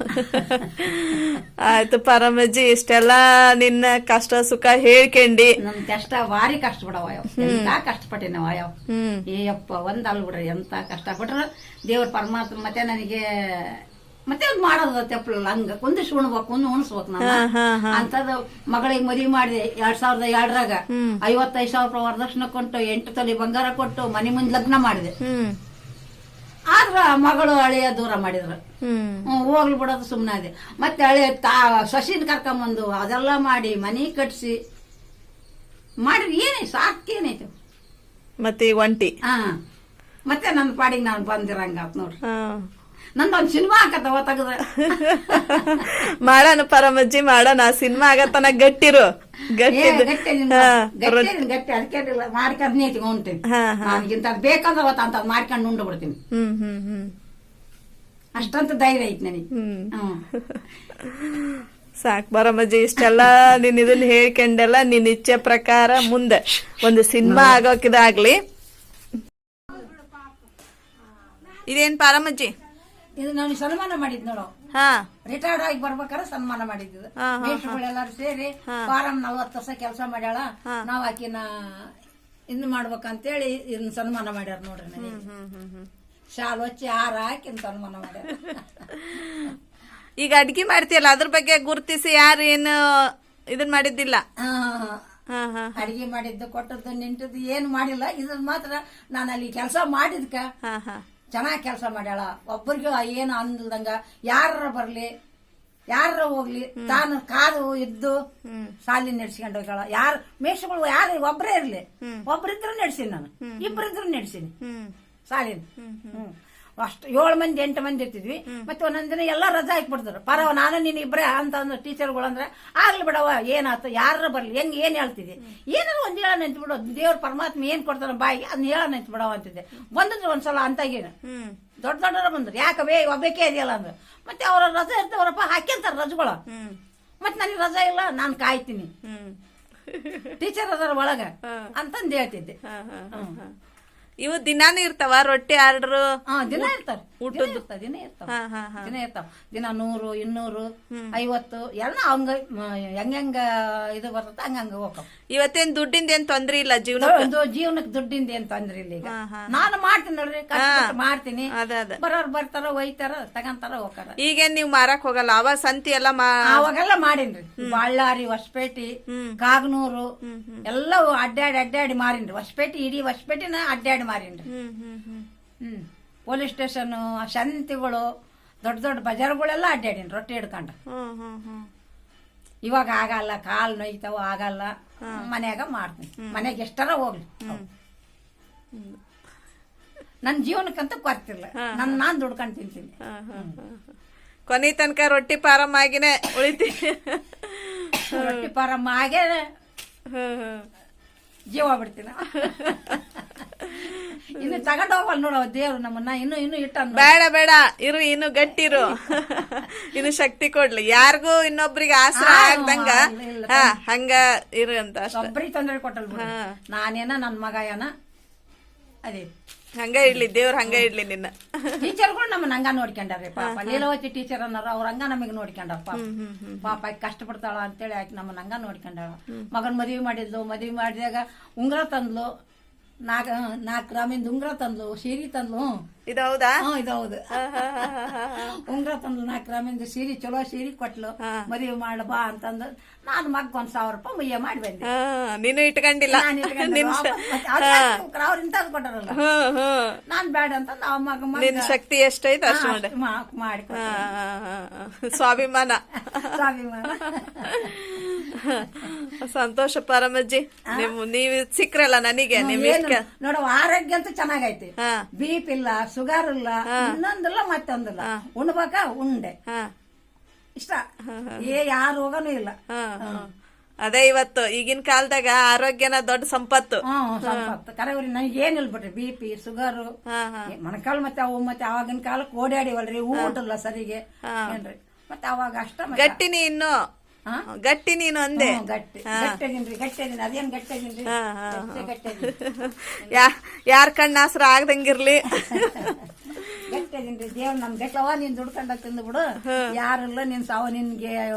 Speaker 1: (laughs) ಆಯ್ತು ಪರಮಜ್ಜಿ ಇಷ್ಟೆಲ್ಲ ನಿನ್ನ ಕಷ್ಟ ಸುಖ ಹೇಳ್ಕೊಂಡಿ.
Speaker 2: ನನ್ ಕಷ್ಟ ಭಾರಿ ಕಷ್ಟ ಬಿಡವ ಎಂತ ಕಷ್ಟಪಟ್ಟಿನವ ಯಾವ ಏಯಪ್ಪ ಒಂದ್ ಅಲ್ ಬಿಡ್ರಿ ಎಂತ ಕಷ್ಟಪಟ್ರ ದೇವ್ರ ಪರಮಾತ್ಮ ಮತ್ತೆ ನನಗೆ ಮತ್ತೆ ಅದ್ ಮಾಡೋದ ಹಂಗ ಕುಂದಿಸಿ ಉಣ್ಬೇಕು ಕುಂದ್ ಉಣಿಸ್ಬೇಕು ನಾನು. ಅಂತದ ಮಗಳಿಗೆ ಮದುವೆ ಮಾಡಿದೆ ಎರಡ್ ಸಾವಿರದ ಎರಡರಾಗ. ಐವತ್ತೈದು ಸಾವಿರ ರೂಪಾಯಿ ವರದಕ್ಷಿಣೆ ಕೊಟ್ಟು ಎಂಟು ತೊಲಿ ಬಂಗಾರ ಕೊಟ್ಟು ಮನೆ ಮುಂದೆ ಲಗ್ನ ಮಾಡಿದೆ. ಆದ್ರ ಮಗಳು ಹಳೆಯ ದೂರ ಮಾಡಿದ್ರು. ಹೋಗ್ಲಿ ಬಿಡೋದು ಸುಮ್ಮನೆ ಅದೇ ಮತ್ತೆ ಹಳೆಯ ತಾ ಸೊಸಿನ ಕರ್ಕೊಂಬಂದು ಅದೆಲ್ಲ ಮಾಡಿ ಮನಿ ಕಟ್ಸಿ. ಮಾಡಿದ್ರೆ ಏನೇ ಸಾಕೇನೈತೆ
Speaker 1: ಮತ್ತೆ ಒಂಟಿ.
Speaker 2: ಹಾ. ಮತ್ತೆ ನನ್ನ ಪಾಡಿಗೆ ನಾನು ಬಂದಿರಂಗ ನೋಡ್ರಿ. ನಂದೊಂದು ಸಿನಿಮಾ ಹಾಕತ್ತವ ತೆಗದ. (laughs)
Speaker 1: ಮಾಡೋಣ ಪರಮಜ್ಜಿ ಮಾಡೋಣ. ಸಿನಿಮಾ ಆಗತ್ತನ ಗಟ್ಟಿರು. ಗಟ್ಟಿ
Speaker 2: ಗಟ್ಟಿ ಗಟ್ಟಿ. ಅದಕ್ಕೆ ಮಾಡ್ಕೊಂಡು ನೀತಿ ಹೊಂಟೀನಿ
Speaker 1: ಹಾ, ಹಾ.
Speaker 2: ನನಗಿಂತ ಬೇಕಂದ್ರೆ ಅವತ್ತು ಅಂತ ಮಾಡ್ಕೊಂಡು ಉಂಡು ಬಿಡ್ತೀನಿ. ಅಷ್ಟಂತ ಧೈರ್ಯ ಐತಿ ನನಗೆ.
Speaker 1: ಸಾಕ್ ಬರಮಜ್ಜಿ ಇಷ್ಟೆಲ್ಲ ನೀನ್ ಇದನ್ನ ಹೇಳ್ಕೊಂಡೆಲ್ಲ ನಿನ್ ಇಚ್ಛೆ ಪ್ರಕಾರ ಮುಂದೆ. ಒಂದು ಸಿನಿಮಾ ಆಗೋಕಿದಾಗ್ಲಿ. ಇದೇನ್ ಪಾರಮಜ್ಜಿ?
Speaker 2: ಇದು ನಾನು ಸನ್ಮಾನ ಮಾಡಿದ್ ನೋಡು.
Speaker 1: ಹಾ.
Speaker 2: ರಿಟೈರ್ಡ್ ಆಗಿ ಬರ್ಬೇಕಾದ್ರೆ ಸನ್ಮಾನ ಮಾಡಿದ್ದು.
Speaker 1: ಹಾ,
Speaker 2: ಸೇರಿ ಫಾರಂ ನಲ್ವತ್ತು ವರ್ಷ ಕೆಲಸ ಮಾಡ್ಯಾಳ. ನಾವ್ ಆಕಿನ ಇನ್ನು ಮಾಡ್ಬೇಕಂತೇಳಿ ಇದನ್ನ ಸನ್ಮಾನ ಮಾಡ್ಯಾರ ನೋಡ್ರಿ ನನಗೆ ಶಾಲ್ ಹಚ್ಚಿ ಹಾರ ಹಾಕಿ ಸನ್ಮಾನ ಮಾಡ್ಯಾರ. (laughs)
Speaker 1: ಈಗ ಅಡ್ಗೆ ಮಾಡ್ತೀಯಲ್ಲ ಅದ್ರ ಬಗ್ಗೆ ಗುರ್ತಿಸಿ ಯಾರು ಏನು ಇದನ್ ಮಾಡಿದ್ದಿಲ್ಲ?
Speaker 2: ಅಡಿಗೆ ಮಾಡಿದ್ದು ಕೊಟ್ಟದ್ದು ನಿಂಟದ್ದು ಏನು ಮಾಡಿಲ್ಲ. ಇದನ್ನ ಮಾತ್ರ ನಾನು ಅಲ್ಲಿ ಕೆಲಸ ಮಾಡಿದ್ಕ ಚೆನ್ನಾಗಿ ಕೆಲಸ ಮಾಡ್ಯಾಳ. ಒಬ್ಬರಿಗೂ ಏನು ಅಂದಂಗ ಯಾರ ಬರ್ಲಿ ಯಾರ ಹೋಗ್ಲಿ ತಾನು ಕಾದು ಇದ್ದು ಸಾಲಿ ನಡ್ಸ್ಕೊಂಡ್ ಹೋಗ್ಯಾಳ. ಯಾರು ಮೇಷಗಳು ಯಾರು ಒಬ್ಬರೇ ಇರ್ಲಿ. ಒಬ್ರಿದ್ರು ನಡೆಸೀನಿ ನಾನು. ಇಬ್ಬರಿದ್ರು ನಡೆಸೀನಿ. ಸಾಲಿನ. ಹ್ಮ್. ಅಷ್ಟು ಏಳು ಮಂದಿ ಎಂಟು ಮಂದಿ ಇರ್ತಿದ್ವಿ. ಮತ್ತೆ ಒಂದೊಂದ್ ದಿನ ಎಲ್ಲ ರಜಾ ಹಾಕ್ಬಿಡ್ತಾರೆ. ಪರವ ನಾನು ನೀನು ಇಬ್ಬರೇ ಅಂತ ಅಂದ್ರು ಟೀಚರ್ಗಳು ಅಂದ್ರೆ ಆಗ್ಲಿ ಬಿಡವ ಏನಾಯ್ತು? ಯಾರ ಬರ್ಲಿ? ಹೆಂಗ್ ಏನ್ ಹೇಳ್ತಿದ್ದೆ? ಏನಾದ್ರು ಒಂದ್ ಹೇಳ ನಿಂತು ಬಿಡು ದೇವ್ರ ಪರಮಾತ್ಮ ಏನ್ ಕೊಡ್ತಾನ ಬಾಯಿ ಅದನ್ನ ಹೇಳ ನಿಂತು ಬಿಡವ ಅಂತಿದ್ದೆ ಬಂದ್ರೆ ಒಂದ್ಸಲ ಅಂತಾಗೇನು. ದೊಡ್ಡ ದೊಡ್ಡರ ಬಂದ್ರು. ಯಾಕವೇ ಒಬ್ಬಕ್ಕೆ ಇದೆಯಲ್ಲ ಅಂದ್ರೆ. ಮತ್ತೆ ಅವರ ರಜಾ ಇರ್ತಾವ್ರಪ್ಪ ಹಾಕ್ಯಂತಾರ ರಜಗಳು.
Speaker 1: ಮತ್
Speaker 2: ಮತ್ತೆ ನನಗೆ ರಜಾ ಇಲ್ಲ ನಾನು ಕಾಯ್ತೀನಿ. ಟೀಚರ್ ಅದರ ಒಳಗ ಅಂತಂದು ಹೇಳ್ತಿದ್ದೆ.
Speaker 1: ಇವು ದಿನಾನು ಇರ್ತಾವ ರೊಟ್ಟಿ ಆರ್ಡರ್.
Speaker 2: ಹಾ ದಿನ ಇರ್ತಾರೆ ದಿನ ಇರ್ತಾವ ದಿನ ಇರ್ತಾವ.
Speaker 1: ಹಾ ಹಾ ಹಾ.
Speaker 2: ದಿನ ಇರ್ತಾವ. ದಿನ ನೂರು ಇನ್ನೂರು ಐವತ್ತು ಎಲ್ಲ ಹಂಗ ಹೆಂಗ ಹೆಂಗ್ ಇದು ಬರ್ತದ ಹಂಗ ಹೋಗ್ತಾವ.
Speaker 1: ಇವತ್ತೇನ್ ದುಡ್ಡಿಂದ ಏನ್ ತೊಂದ್ರೆ ಇಲ್ಲ ಜೀವನ
Speaker 2: ಒಂದು ಜೀವನಕ್ಕೆ ದುಡ್ಡಿಂದ ಏನ್ ತೊಂದ್ರೆ ಇಲ್ಲ ಈಗ. ನಾನು ಮಾಡ್ತೀನಿ ನೋಡ್ರಿ ಕಷ್ಟಪಟ್ಟು ಮಾಡ್ತೀನಿ.
Speaker 1: ಅದ ಅದ.
Speaker 2: ಬರೋರ್ ಬರ್ತಾರ ಒಯ್ತಾರ ತಗಂತಾರ ಹೋಗಾರ
Speaker 1: ಈಗೇನ್ ನೀವ್ ಮಾರಕ್ ಹೋಗಲ್ಲ ಅವ ಸಂತಿ ಎಲ್ಲ
Speaker 2: ಅವಾಗೆಲ್ಲ ಮಾಡಿನ್ರಿ. ಬಳ್ಳಾರಿ ಹೊಸಪೇಟಿ ಕಾಗನೂರು ಎಲ್ಲ ಅಡ್ಡಾಡಿ ಅಡ್ಡಾಡಿ ಮಾರಿನ್ರಿ. ಹೊಸಪೇಟಿ ಇಡೀ ಹೊಸಪೇಟಿನ ಅಡ್ಡಾಡಿ
Speaker 1: ಹ್ಮ್ ಹ್ಮ್
Speaker 2: ಪೊಲೀಸ್ ಸ್ಟೇಷನ್ ಶಾಂತಿಗಳು ದೊಡ್ಡ ದೊಡ್ಡ ಬಜಾರ್ಗಳೆಲ್ಲ ಅಡ್ಡಾಡಿನ ರೊಟ್ಟಿ ಹಿಡ್ಕೊಂಡು. ಇವಾಗ ಆಗಲ್ಲ ಕಾಲು ನೋಯ್ತಾವ ಆಗಲ್ಲ. ಮನ್ಯಾಗ ಮಾಡ್ತೀನಿ. ಮನೆಗೆ ಎಷ್ಟರ ಹೋಗ್ಲಿ. ನನ್ನ ಜೀವನಕ್ಕಂತ ಕೊರ್ತಿಲ್ಲ. ನನ್ನ ನಾನ್ ದುಡ್ಕೊಂಡು ತಿಂತೀನಿ.
Speaker 1: ಕೊನೆ ತನಕ ರೊಟ್ಟಿ ಪಾರಮ್ಮ ಆಗಿನೇ ಉಳಿತೀನಿ
Speaker 2: ರೊಟ್ಟಿ ಪಾರಮ್ಮ
Speaker 1: ಆಗೇ.
Speaker 2: ಜೀವ ಬಿಡ್ತೀನಿ ಇನ್ನು ತಗೊಂಡ್ ಹೋಗಲ್ಲ ನೋಡವ ದೇವ್ರು ನಮ್ಮನ್ನ. ಇನ್ನು ಇನ್ನು ಇಟ್ಟ
Speaker 1: ಬೇಡ ಬೇಡ. ಇರು ಇನ್ನು ಗಟ್ಟಿರು. ಇನ್ನು ಶಕ್ತಿ ಕೊಡ್ಲಿ. ಯಾರಿಗೂ ಇನ್ನೊಬ್ರಿಗೆ ಆಸರ ಆಗ್ದಂಗ. ಹಂಗ ಇರು ಅಂತ
Speaker 2: ಒಬ್ರಿಗೆ ತೊಂದರೆ ಕೊಟ್ಟಲ್ ನಾನೇನ ನನ್ ಮಗ ಏನ ಅದೇ.
Speaker 1: ಹಂಗ ಇಡ್ಲಿ ದೇವ್ರ ಹಂಗ ಇಡ್ಲಿ ನಿನ್ನ.
Speaker 2: ಟೀಚರ್ಗಳು ನಮ್ಮ ಹಂಗ ನೋಡ್ಕೊಂಡಾರೆ ಪಾಪ. ಲೀಲಾವತಿ ಟೀಚರ್ ಅನ್ನಾರ ಅವ್ರ ಹಂಗ ನಮಗ್ ನೋಡ್ಕೊಂಡಾರ ಪಾಪ. ಪಾಪ ಆಕಿ ಕಷ್ಟ ಪಡ್ತಾಳ ಅಂತೇಳಿ ಆಕಿ ನಮ್ಮನ್ನ ಹಂಗ ನೋಡ್ಕೊಂಡಾಳ. ಮಗನ್ ಮದ್ವಿ ಮಾಡಿದ್ಲು ಮದ್ವಿ ಮಾಡಿದಾಗ ಉಂಗ್ರ ತಂದ್ಲು ನಾಲ್ಕು ನಾಲ್ಕು ಗ್ರಾಮಿಂದ ಉಂಗ್ರ ತಂದ್ಲು ಸೀರೆ ತಂದ್ಲು.
Speaker 1: ಇದು ಹೌದಾ
Speaker 2: ಹ್ಮ್ ಇದು ಹೌದು ಉಂಗ್ರ ತಂದ್ಲು ನಾ ಗ್ರಾಮಿಂದ ಸೀರೆ ಚಲೋ ಸೀರೆ ಕೊಟ್ಲು. ಮರಿ ಮಾಡ ಬಾ ಅಂತಂದು. ನಾನು ಮಗ್ ಒಂದ್ ಸಾವಿರ ರೂಪಾಯಿ ಮುಯ್ಯ ಮಾಡಿ ಬಂದೆ.
Speaker 1: ಹಾ, ನೀನು ಇಟ್ಕೊಂಡಿಲ್ಲ.
Speaker 2: ಅವ್ರು ಇಂಥದ್ದು ಕೊಟ್ಟಾರಲ್ಲ. ನಾನ್ ಬೇಡ ಅಂತ ನಾವ್ ಮಗ
Speaker 1: ನಿನ್ ಶಕ್ತಿ ಎಷ್ಟೈತೆ ಅಷ್ಟು
Speaker 2: ಹಾ,
Speaker 1: ಮಾಡ. ಹಾ, ಹಾ, ಹಾ, ಹಾ. ಸ್ವಾಭಿಮಾನ.
Speaker 2: ಸ್ವಾಭಿಮಾನ.
Speaker 1: ಸಂತೋಷ ಪರಮಜ್ಜಿ. ನೀವು ನೀವ್ ಸಿಕ್ರಲ್ಲ ನನಗೆ ನಿಮ್ ಇಷ್ಟ.
Speaker 2: ಆರೋಗ್ಯ ಅಂತೂ ಚೆನ್ನಾಗೈತಿ. ಬೀಪ್ ಇಲ್ಲ ಶುಗರ್ ಇಲ್ಲ ಇನ್ನೊಂದಿಲ್ಲ ಮತ್ತೊಂದಿಲ್ಲ. ಉಣ್ಬೇಕ ಉಂಡೆ. ಇಷ್ಟ. ಏ ಯಾರ ರೋಗನೂ ಇಲ್ಲ.
Speaker 1: ಅದೇ ಇವತ್ತು ಈಗಿನ ಕಾಲದಾಗ ಆರೋಗ್ಯನ ದೊಡ್ಡ ಸಂಪತ್ತು.
Speaker 2: ಕರೆವರಿ ನನಗೆ ಏನಿಲ್ಲ ಬಿಡ್ರಿ ಬಿ ಪಿ ಶುಗರ್ ಮೊಣಕಾಲ್ ಮತ್ತೆ ಅವು ಮತ್ತೆ ಅವಾಗಿನ ಕಾಲಕ್ಕೆ ಓಡಾಡಿವಲ್ರಿ ಊಟಲ್ಲ ಸರಿಗೆ. ಏನ್ರಿ? ಮತ್ತೆ ಅವಾಗ ಅಷ್ಟ ಗಟ್ಟಿನಿ
Speaker 1: ಗಟ್ಟಿ ನೀನು
Speaker 2: ಹಾ?
Speaker 1: ಗಟ್ಟಿ ನೀನು
Speaker 2: ಒಂದೇ (laughs)
Speaker 1: ಯಾರ ಯಾರ್ ಕಣ್ಣಾಸ್ರ ಆಗ್ದಂಗಿರ್ಲಿ. (laughs)
Speaker 2: ದೇವ್ರ ನಮ್ ಗಟ್ಟವ ನೀನ್ ದುಡ್ಕೊಂಡ ತಿಂದು ಬಿಡು ಯಾರಿಲ್ಲ ನಿನ್ ಸಾವ ನಿನ್ಗೆ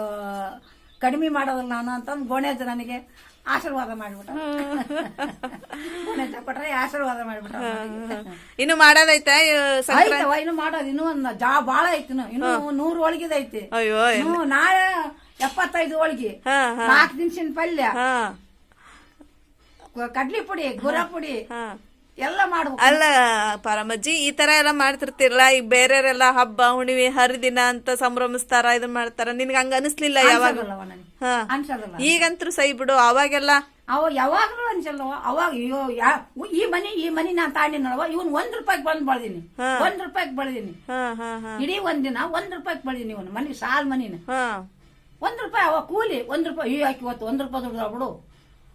Speaker 2: ಕಡಿಮೆ ಮಾಡೋದಲ್ಲ ನಾನು ಅಂತಂದು ಗೋಣೇಜ ನನಗೆ ಆಶೀರ್ವಾದ ಮಾಡ್ಬಿಟ್ಟ (laughs) ಕೊಟ್ರೆ ಆಶೀರ್ವಾದ ಮಾಡ್ಬಿಟ್ಟ
Speaker 1: ಇನ್ನು ಮಾಡೋದೈತೆ
Speaker 2: ಇನ್ನು ಮಾಡೋದು ಇನ್ನೂ ಒಂದ್ ಜಾ ಬಾಳ ಐತಿ ಇನ್ನು. ನೂರು ಐತಿ.
Speaker 1: ಅಯ್ಯೋ
Speaker 2: ಇನ್ನು ನಾಳೆ ಇದ್ವಿ ಹೋಳಿಗೆ ನಾಲ್ಕು ದಿನಸಿನ ಪಲ್ಯ
Speaker 1: ಹಾ.
Speaker 2: ಕಡ್ಲಿ ಪುಡಿ ಗುರ ಪುಡಿ ಎಲ್ಲ ಮಾಡ್ಬೇಕು.
Speaker 1: ಅಲ್ಲ ಪರಮಜ್ಜಿ ಈ ತರ ಎಲ್ಲ ಮಾಡ್ತಿರ್ತಿರಲ್ಲ ಈಗ ಬೇರೆಯವರೆಲ್ಲ ಹಬ್ಬ ಹುಣ್ಣಿಮೆ ಹರಿದಿನ ಅಂತ ಸಂಭ್ರಮಿಸ್ತಾರ ಇದನ್ ಮಾಡ್ತಾರ. ನಿನ್ಗೆ ಹಂಗ ಅನಿಸ್ಲಿಲ್ಲ ಯಾವಾಗ? ಈಗಂತೂ ಸೈ ಬಿಡು ಅವಾಗೆಲ್ಲ?
Speaker 2: ಅವ ಯಾವಾಗಲೂ ಅನ್ಸಲ್ವ ಅವಾಗ ಅಯ್ಯೋ ಈ ಮನಿ ಈ ಮನಿ ನಾ ತಾಂಡಿನಲ್ವ ಇವನ್ ಒಂದ್ ರೂಪಾಯಿಗೆ ಬಂದ್ ಬಳದಿನಿ. ಒಂದ್ ರೂಪಾಯಿಗೆ ಬಳದಿನಿ.
Speaker 1: ಹಾ ಹಾ ಹಾ.
Speaker 2: ಇಡೀ ಒಂದಿನ ಒಂದ್ ರೂಪಾಯಿಗೆ ಬಳದಿನಿ ಇವನ್ ಮನಿ ಸಾಲ್ ಮನಿನ.
Speaker 1: ಹಾ.
Speaker 2: ಒಂದ್ ರೂಪಾಯಿ ಅವ ಕೂಲಿ ಒಂದ್ ರೂಪಾಯಿ ಈ ಹಾಕಿ ಇವತ್ತು ಒಂದ್ ರೂಪಾಯಿ ದುಡ್ದ ಬಿಡು.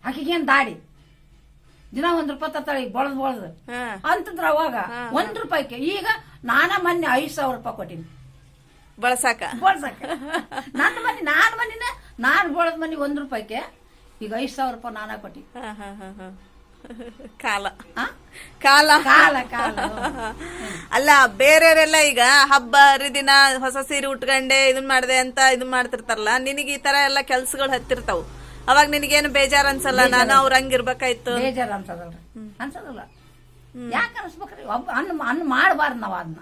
Speaker 2: ಆಕಿಗೇನ್ ದಾಡಿ? ದಿನ ಒಂದ್ ರೂಪಾಯಿ ತತ್ತಾಳೆ ಈಗ ಬಳದ್ ಬಳದ್. ಅಂತಂದ್ರ ಅವಾಗ ಒಂದ್ ರೂಪಾಯಿಗೆ ಈಗ ನಾನ ಮೊನ್ನೆ ಐದ್ ಸಾವಿರ ರೂಪಾಯಿ ಕೊಟ್ಟಿನಿ.
Speaker 1: ಬಳಸಾಕ.
Speaker 2: ಬಳಸಾಕ. ನನ್ನ ಮನೆ ನಾನ್ ಮನಿನ ನಾನ್ ಬಳದ್ ಮನಿ ಒಂದ್ ರೂಪಾಯಿಗೆ ಈಗ ಐದ್ ಸಾವಿರ ರೂಪಾಯಿ ನಾನಾ ಕೊಟ್ಟಿ (laughs)
Speaker 1: ಕಾಲ? ಕಾಲ.
Speaker 2: ಕಾಲ ಕಾಲ (laughs)
Speaker 1: ಅಲ್ಲ ಬೇರೆಯವರೆಲ್ಲ ಈಗ ಹಬ್ಬ ಹರಿದಿನ ಹೊಸ ಸೀರೆ ಉಟ್ಕೊಂಡೆ ಇದನ್ ಮಾಡ್ದೆ ಅಂತ ಇದನ್ ಮಾಡ್ತಿರ್ತಾರಲ್ಲ ನಿನಗೆ ಈ ತರ ಎಲ್ಲ ಕೆಲ್ಸಗಳು ಹತ್ತಿರ್ತಾವ. ಅವಾಗ ನಿನಗೇನು ಬೇಜಾರ್ ಅನ್ಸಲ್ಲ? ನಾನು ಅವ್ರ ಹಂಗಿರ್ಬೇಕಾಯ್ತು
Speaker 2: ಬೇಜಾರು ಅನ್ಸದಲ್ರಿ. ಅನ್ಸದಲ್ಲ. ಯಾಕೆ ಅನ್ಸ್ಬೇಕ್ರಿ? ಒಬ್ಬ ಅನ್ನ ಅನ್ನ ಮಾಡಬಾರ್ದು ನಾವ್ ಅದನ್ನ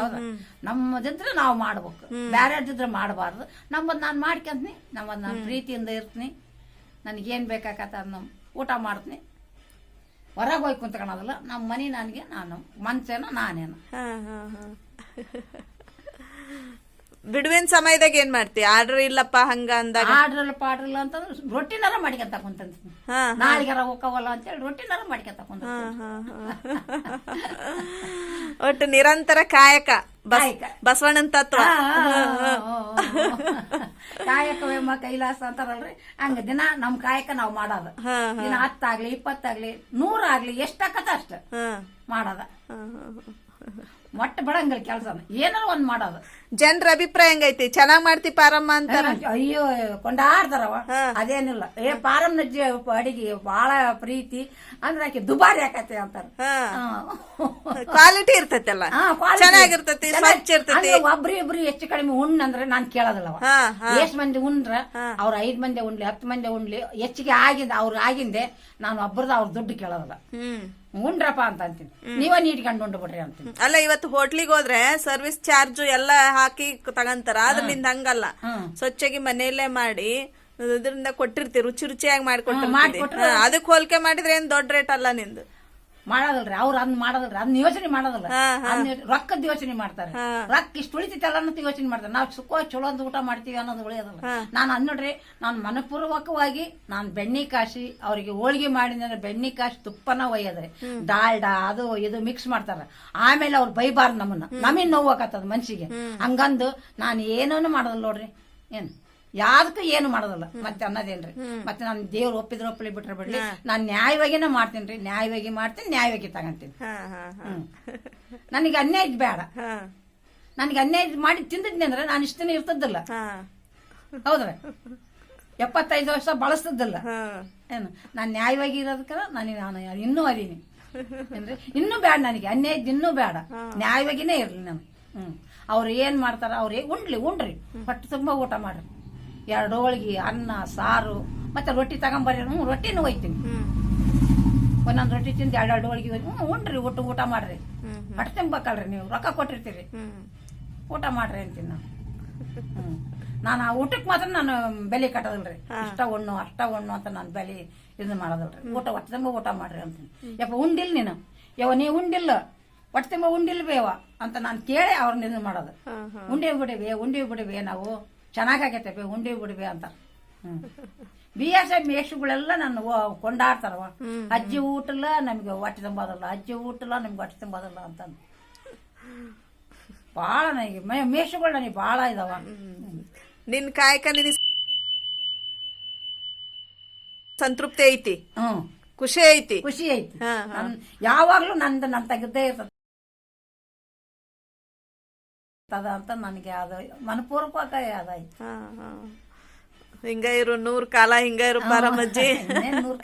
Speaker 2: ಹೌದಾ? ನಮ್ಮದಿದ್ರೆ ನಾವು ಮಾಡ್ಬೇಕು. ಬೇರೆ ಇದ್ರೆ ಮಾಡಬಾರ್ದು. ನಮ್ಮದ್ ನಾನು ಮಾಡ್ಕೊಂತೀನಿ ನಮ್ಮದ್ ನಾನು ಪ್ರೀತಿಯಿಂದ ಇರ್ತೀನಿ. ನನಗೇನ್ ಬೇಕಾಗತ್ತ ಅದನ್ನ ಊಟ ಮಾಡ್ತೀನಿ. ಹೊರಗೆ ಹೋಗಿ ಕುಂತ್ಕೊಳೋದಲ್ಲ ನಮ್ಮ ಮನೆ ನನಗೆ ನಾನು ಮನ್ಸೇನ ನಾನೇನು.
Speaker 1: ಬಿಡುವಿನ ಸಮಯದಾಗ ಏನ್ ಮಾಡ್ತಿ? ಆರ್ಡರ್ ಇಲ್ಲಪ್ಪ ಹಂಗ ಅಂದಾಗ?
Speaker 2: ಆಡ್ರಲ್ಲ ಪಾಡ್ರಲ್ಲ ಅಂತಂದ್ರೆ ರೊಟ್ಟಿನಾರ ಮಾಡ್ಕೊಂತ ಕುಂತಂತ
Speaker 1: ಹಾ,
Speaker 2: ನಾಳಿಗಾರ ಹೋಗವಲ್ಲ ಅಂತೇಳಿ ರೊಟ್ಟಿನಾರ ಮಾಡ್ಕೊಂತ ಕುಂತ.
Speaker 1: ಒಟ್ಟು ನಿರಂತರ ಕಾಯಕ. ಬಸ್-
Speaker 2: ಕಾಯಕ.
Speaker 1: ಬಸವಣ್ಣನ ತತ್ವ.
Speaker 2: ಕಾಯಕವೇಮ ಕೈಲಾಸ ಅಂತಾರಲ್ರಿ? ಹಂಗ ದಿನ ನಮ್ ಕಾಯಕ ನಾವ್ ಮಾಡೋದು.
Speaker 1: ಹಾ,
Speaker 2: ದಿನ ಹತ್ತಾಗ್ಲಿ ಇಪ್ಪತ್ತಾಗ್ಲಿ ನೂರಾಗ್ಲಿ ಎಷ್ಟಾಕತ್ತ ಅಷ್ಟ
Speaker 1: ಹಾ,
Speaker 2: ಮಾಡೋದ.
Speaker 1: ಹಾ, ಹಾ, ಹಾ.
Speaker 2: ಒಟ್ಟ ಬಿಡಂಗಿಲ್ಲ ಕೆಲಸ ಏನಾರ ಒಂದ್ ಮಾಡೋದು
Speaker 1: ಜನರ ಅಭಿಪ್ರಾಯ ಹೆಂಗೈತಿ? ಚೆನ್ನಾಗ್ ಮಾಡ್ತಿ ಪಾರಮ್ಮ ಅಂತಾರ?
Speaker 2: ಅಯ್ಯೋ ಕೊಂಡಾಡ್ತಾರವ. ಅದೇನಿಲ್ಲ. ಏ ಪಾರಮ್ನಜ್ಜಿ ಅಡಿಗೆ ಬಹಳ ಪ್ರೀತಿ. ಅಂದ್ರೆ ಆಕೆ ದುಬಾರಿ ಆಕತೆ ಅಂತಾರ.
Speaker 1: ಕ್ವಾಲಿಟಿ ಇರ್ತೈತಲ್ಲ. ಚೆನ್ನಾಗಿರ್ತೈತಿ
Speaker 2: ಚೆನ್ನಾಗಿ-
Speaker 1: ಸ್ವಚ್ಛ ಇರ್ತೈತಿ.
Speaker 2: ಒಬ್ರಿ ಒಬ್ರು ಇಬ್ರು ಹೆಚ್ಚು ಕಡಿಮೆ ಉಣ್ಣ ಅಂದ್ರೆ ನಾನ್ ಕೇಳೋದಿಲ್ಲವ. ಎಷ್ಟ್ ಮಂದಿ ಉಂಡ್ರ ಅವ್ರ ಐದ್ ಮಂದಿ ಉಣ್ಲಿ ಹತ್ತು ಮಂದಿ ಉಣ್ಲಿ ಹೆಚ್ಚಿಗೆ ಆಗಿಂದ ಅವ್ರ ಆಗಿಂದೆ ನಾನು ಒಬ್ಬರದ ಅವ್ರ ದುಡ್ಡು ಕೇಳೋದಿಲ್ಲ. ಉಂಡ್ರಪ್ಪ ಅಂತ ಅಂತೀನಿ. ನೀವೇ ನೀಟ್ಕೊಂಡು ಉಂಡು ಬಿಡ್ರಿ ಅಂತೀನಿ.
Speaker 1: ಅಲ್ಲ ಇವತ್ತು ಹೋಟ್ಲಿಗೆ ಹೋದ್ರೆ ಸರ್ವಿಸ್ ಚಾರ್ಜ್ ಎಲ್ಲ ಹಾಕಿ ತಗಂತಾರ ಅದ್ರಿಂದ ನಿಂದ ಹಂಗಲ್ಲ. ಸ್ವಚ್ಛಗಿ ಮನೆಯಲ್ಲೇ ಮಾಡಿ ಇದರಿಂದ ಕೊಟ್ಟಿರ್ತಿ ರುಚಿ ರುಚಿಯಾಗಿ ಮಾಡ್ಕೊಟ್ಟು ಅದಕ್ಕೆ ಹೋಲಿಕೆ ಮಾಡಿದ್ರೆ ಏನ್ ದೊಡ್ಡ ರೇಟ್ ಅಲ್ಲ ನಿಂದು.
Speaker 2: ಮಾಡೋದಲ್ರಿ ಅವ್ರ ಅದ್ ಮಾಡೋದಲ್ರಿ ಅದನ್ನ ಯೋಚನೆ ಮಾಡೋದಲ್ಲ ರೊಕ್ಕದ ಯೋಚನೆ ಮಾಡ್ತಾರೆ. ರೊಕ್ಕ ಇಷ್ಟು ಉಳಿತೈತಲ್ಲ ಅನ್ನೋದು ಯೋಚನೆ ಮಾಡ್ತಾರೆ. ನಾವು ಸುಖ ಚಲೋ ಅಂತ ಊಟ ಮಾಡ್ತೀವಿ ಅನ್ನೋದು ಉಳಿಯೋದಲ್ಲ. ನಾನು ಅನ್ನೋಡ್ರಿ ನಾನು ಮನಪೂರ್ವಕವಾಗಿ ನಾನು ಬೆಣ್ಣೆ ಕಾಶಿ ಅವರಿಗೆ ಹೋಳಿಗೆ ಮಾಡಿದ್ರೆ ಬೆಣ್ಣೆ ಕಾಶಿ ತುಪ್ಪನ ಒಯ್ಯದ್ರಿ. ಡಾಲ್ಡಾ ಅದು ಇದು ಮಿಕ್ಸ್ ಮಾಡ್ತಾರ. ಆಮೇಲೆ ಅವ್ರು ಬೈಬಾರ್ದು ನಮ್ಮನ್ನ. ನಮಗೆ ನೋವಾಕತ್ತದ ಮನ್ಸಿಗೆ. ಹಂಗಂದು ನಾನು ಏನೋನು ಮಾಡೋದಲ್ಲ ನೋಡ್ರಿ. ಏನು? ಯಾವ್ದಕ್ಕೂ ಏನು ಮಾಡೋದಲ್ಲ. ಮತ್ತೆ ಅನ್ನೋದೇನ್ರಿ. ಮತ್ತೆ ನಾನು ದೇವ್ರು ಒಪ್ಪಿದ್ರೆ ಒಪ್ಪಲಿ ಬಿಟ್ರೆ ಬಿಡ್ಲಿ. ನಾನು ನ್ಯಾಯವಾಗಿನೇ ಮಾಡ್ತೀನಿ ರೀ ನ್ಯಾಯವಾಗಿ ಮಾಡ್ತೀನಿ ನ್ಯಾಯವಾಗಿ ತಗೊಂತೀನಿ. ನನಗೆ ಅನ್ಯಾಯ ಬೇಡ.
Speaker 1: ಹಾ.
Speaker 2: ನನಗೆ ಅನ್ಯಾಯ ಮಾಡಿ ತಿಂದಿದ್ನಿ ಅಂದ್ರೆ ನಾನು ಇಷ್ಟನೇ ಇರ್ತದಿಲ್ಲ ಹೌದ್ರ? ಎಪ್ಪತ್ತೈದು ವರ್ಷ ಬಳಸ್ತದಿಲ್ಲ ಏನು? ನಾನು ನ್ಯಾಯವಾಗಿ ಇರೋದಕ್ಕೆ ನಾನು ನಾನು ಇನ್ನೂ ಅದೀನಿ ಅಂದ್ರೆ ಇನ್ನೂ ಬೇಡ ನನಗೆ. ಅನ್ಯಾಯ ಇನ್ನೂ ಬೇಡ. ನ್ಯಾಯವಾಗಿನೇ ಇರಲಿ ನಾನು. ಹ್ಮ್. ಅವ್ರು ಏನ್ ಮಾಡ್ತಾರ ಅವ್ರು ಉಂಡ್ಲಿ ಉಂಡ್ರಿ ಹೊಟ್ಟೆ ತುಂಬಾ ಊಟ ಮಾಡ್ರಿ. ಎರಡು ಹೋಳಿಗೆ ಅನ್ನ ಸಾರು ಮತ್ತೆ ರೊಟ್ಟಿ ತಗೊಂಬರ್ರಿ ಹ್ಞೂ ರೊಟ್ಟಿನೂ ಒಯ್ತೀನಿ. ಒಂದೊಂದು ರೊಟ್ಟಿ ತಿಂದು ಎರಡು ಎರಡು ಹೋಳಿಗೆ ಉಂಡ್ರಿ ಊಟ ಊಟ ಮಾಡ್ರಿ. ಹೊಟ್ಟೆ ತುಂಬಬೇಕಲ್ರಿ ನೀವು ರೊಕ್ಕ ಕೊಟ್ಟಿರ್ತೀರಿ. ಊಟ ಮಾಡ್ರಿ ಅಂತೀನಿ ನಾನು. ನಾನು ಆ ಊಟಕ್ಕೆ ಮಾತ್ರ ನಾನು ಬೆಲೆ ಕಟ್ಟೋದಿಲ್ರಿ. ಇಷ್ಟ ಉಣ್ಣು ಅಷ್ಟ ಉಣ್ಣು ಅಂತ ನಾನು ಬೆಲೆ ಇದನ್ನ ಮಾಡೋದಿಲ್ರಿ. ಊಟ ಹೊಟ್ಟೆ ತುಂಬ ಊಟ ಮಾಡ್ರಿ ಅಂತೀನಿ. ಯಪ್ಪ ಉಂಡಿಲ್ ನೀನು. ಯವ ನೀ ಉಂಡಿಲ್ಲ. ಹೊಟ್ಟೆ ತುಂಬ ಉಂಡಿಲ್ ಬೇವ ಅಂತ ನಾನು ಕೇಳಿ ಅವ್ರನ್ನ ಇದನ್ನ ಮಾಡೋದು. ಉಂಡಿ ಬಿಡಿವೆ ಉಂಡಿ ಬಿಡಿವೆ ನಾವು. ಚೆನ್ನಾಗಾಗೈತೆ ಬೇ ಉಂಡಿ ಬಿಡ್ಬೆ ಅಂತ. ಹ್ಮ್. ಬಿ ಎಸ್ ಎಂ ಮೇಷುಗಳೆಲ್ಲ ನನ್ನ ಕೊಂಡಾಡ್ತಾರವ ಅಜ್ಜಿ ಊಟಲ್ಲ ನಮ್ಗೆ ಹೊಟ್ಟೆ ತುಂಬೋದಲ್ಲ ಅಜ್ಜಿ ಊಟಲ್ಲ ನಿಮ್ಗೆ ಹೊಟ್ಟೆ ತುಂಬೋದಲ್ಲ ಅಂತ ಭಾಳ ನನಗೆ ಮೇಷುಗಳು ನನಗೆ ಭಾಳ ಇದಾವ.
Speaker 1: ನಿನ್ ಕಾಯಕ ನಿನ್ ಸಂತೃಪ್ತಿ ಐತಿ?
Speaker 2: ಹ್ಮ್.
Speaker 1: ಖುಷಿ ಐತಿ?
Speaker 2: ಖುಷಿ ಐತಿ. ಯಾವಾಗ್ಲೂ ನಂದು ನನ್ನ ತೆಗೆದೇ ಇರ್ತದ. ಅಂತ ನನಗೆ ಅದು ಮನಪೂರ್ವಕ ಅದಾಯ್ತು
Speaker 1: ಹಾ ಹಾ ಹಿಂಗ ಇರು ನೂರ್ ಕಾಲ ಹಿಂಗ ಇರು ಪಾರಮ್ಮಜ್ಜಿ
Speaker 2: ಇನ್ನೇನ್ ನೂರ್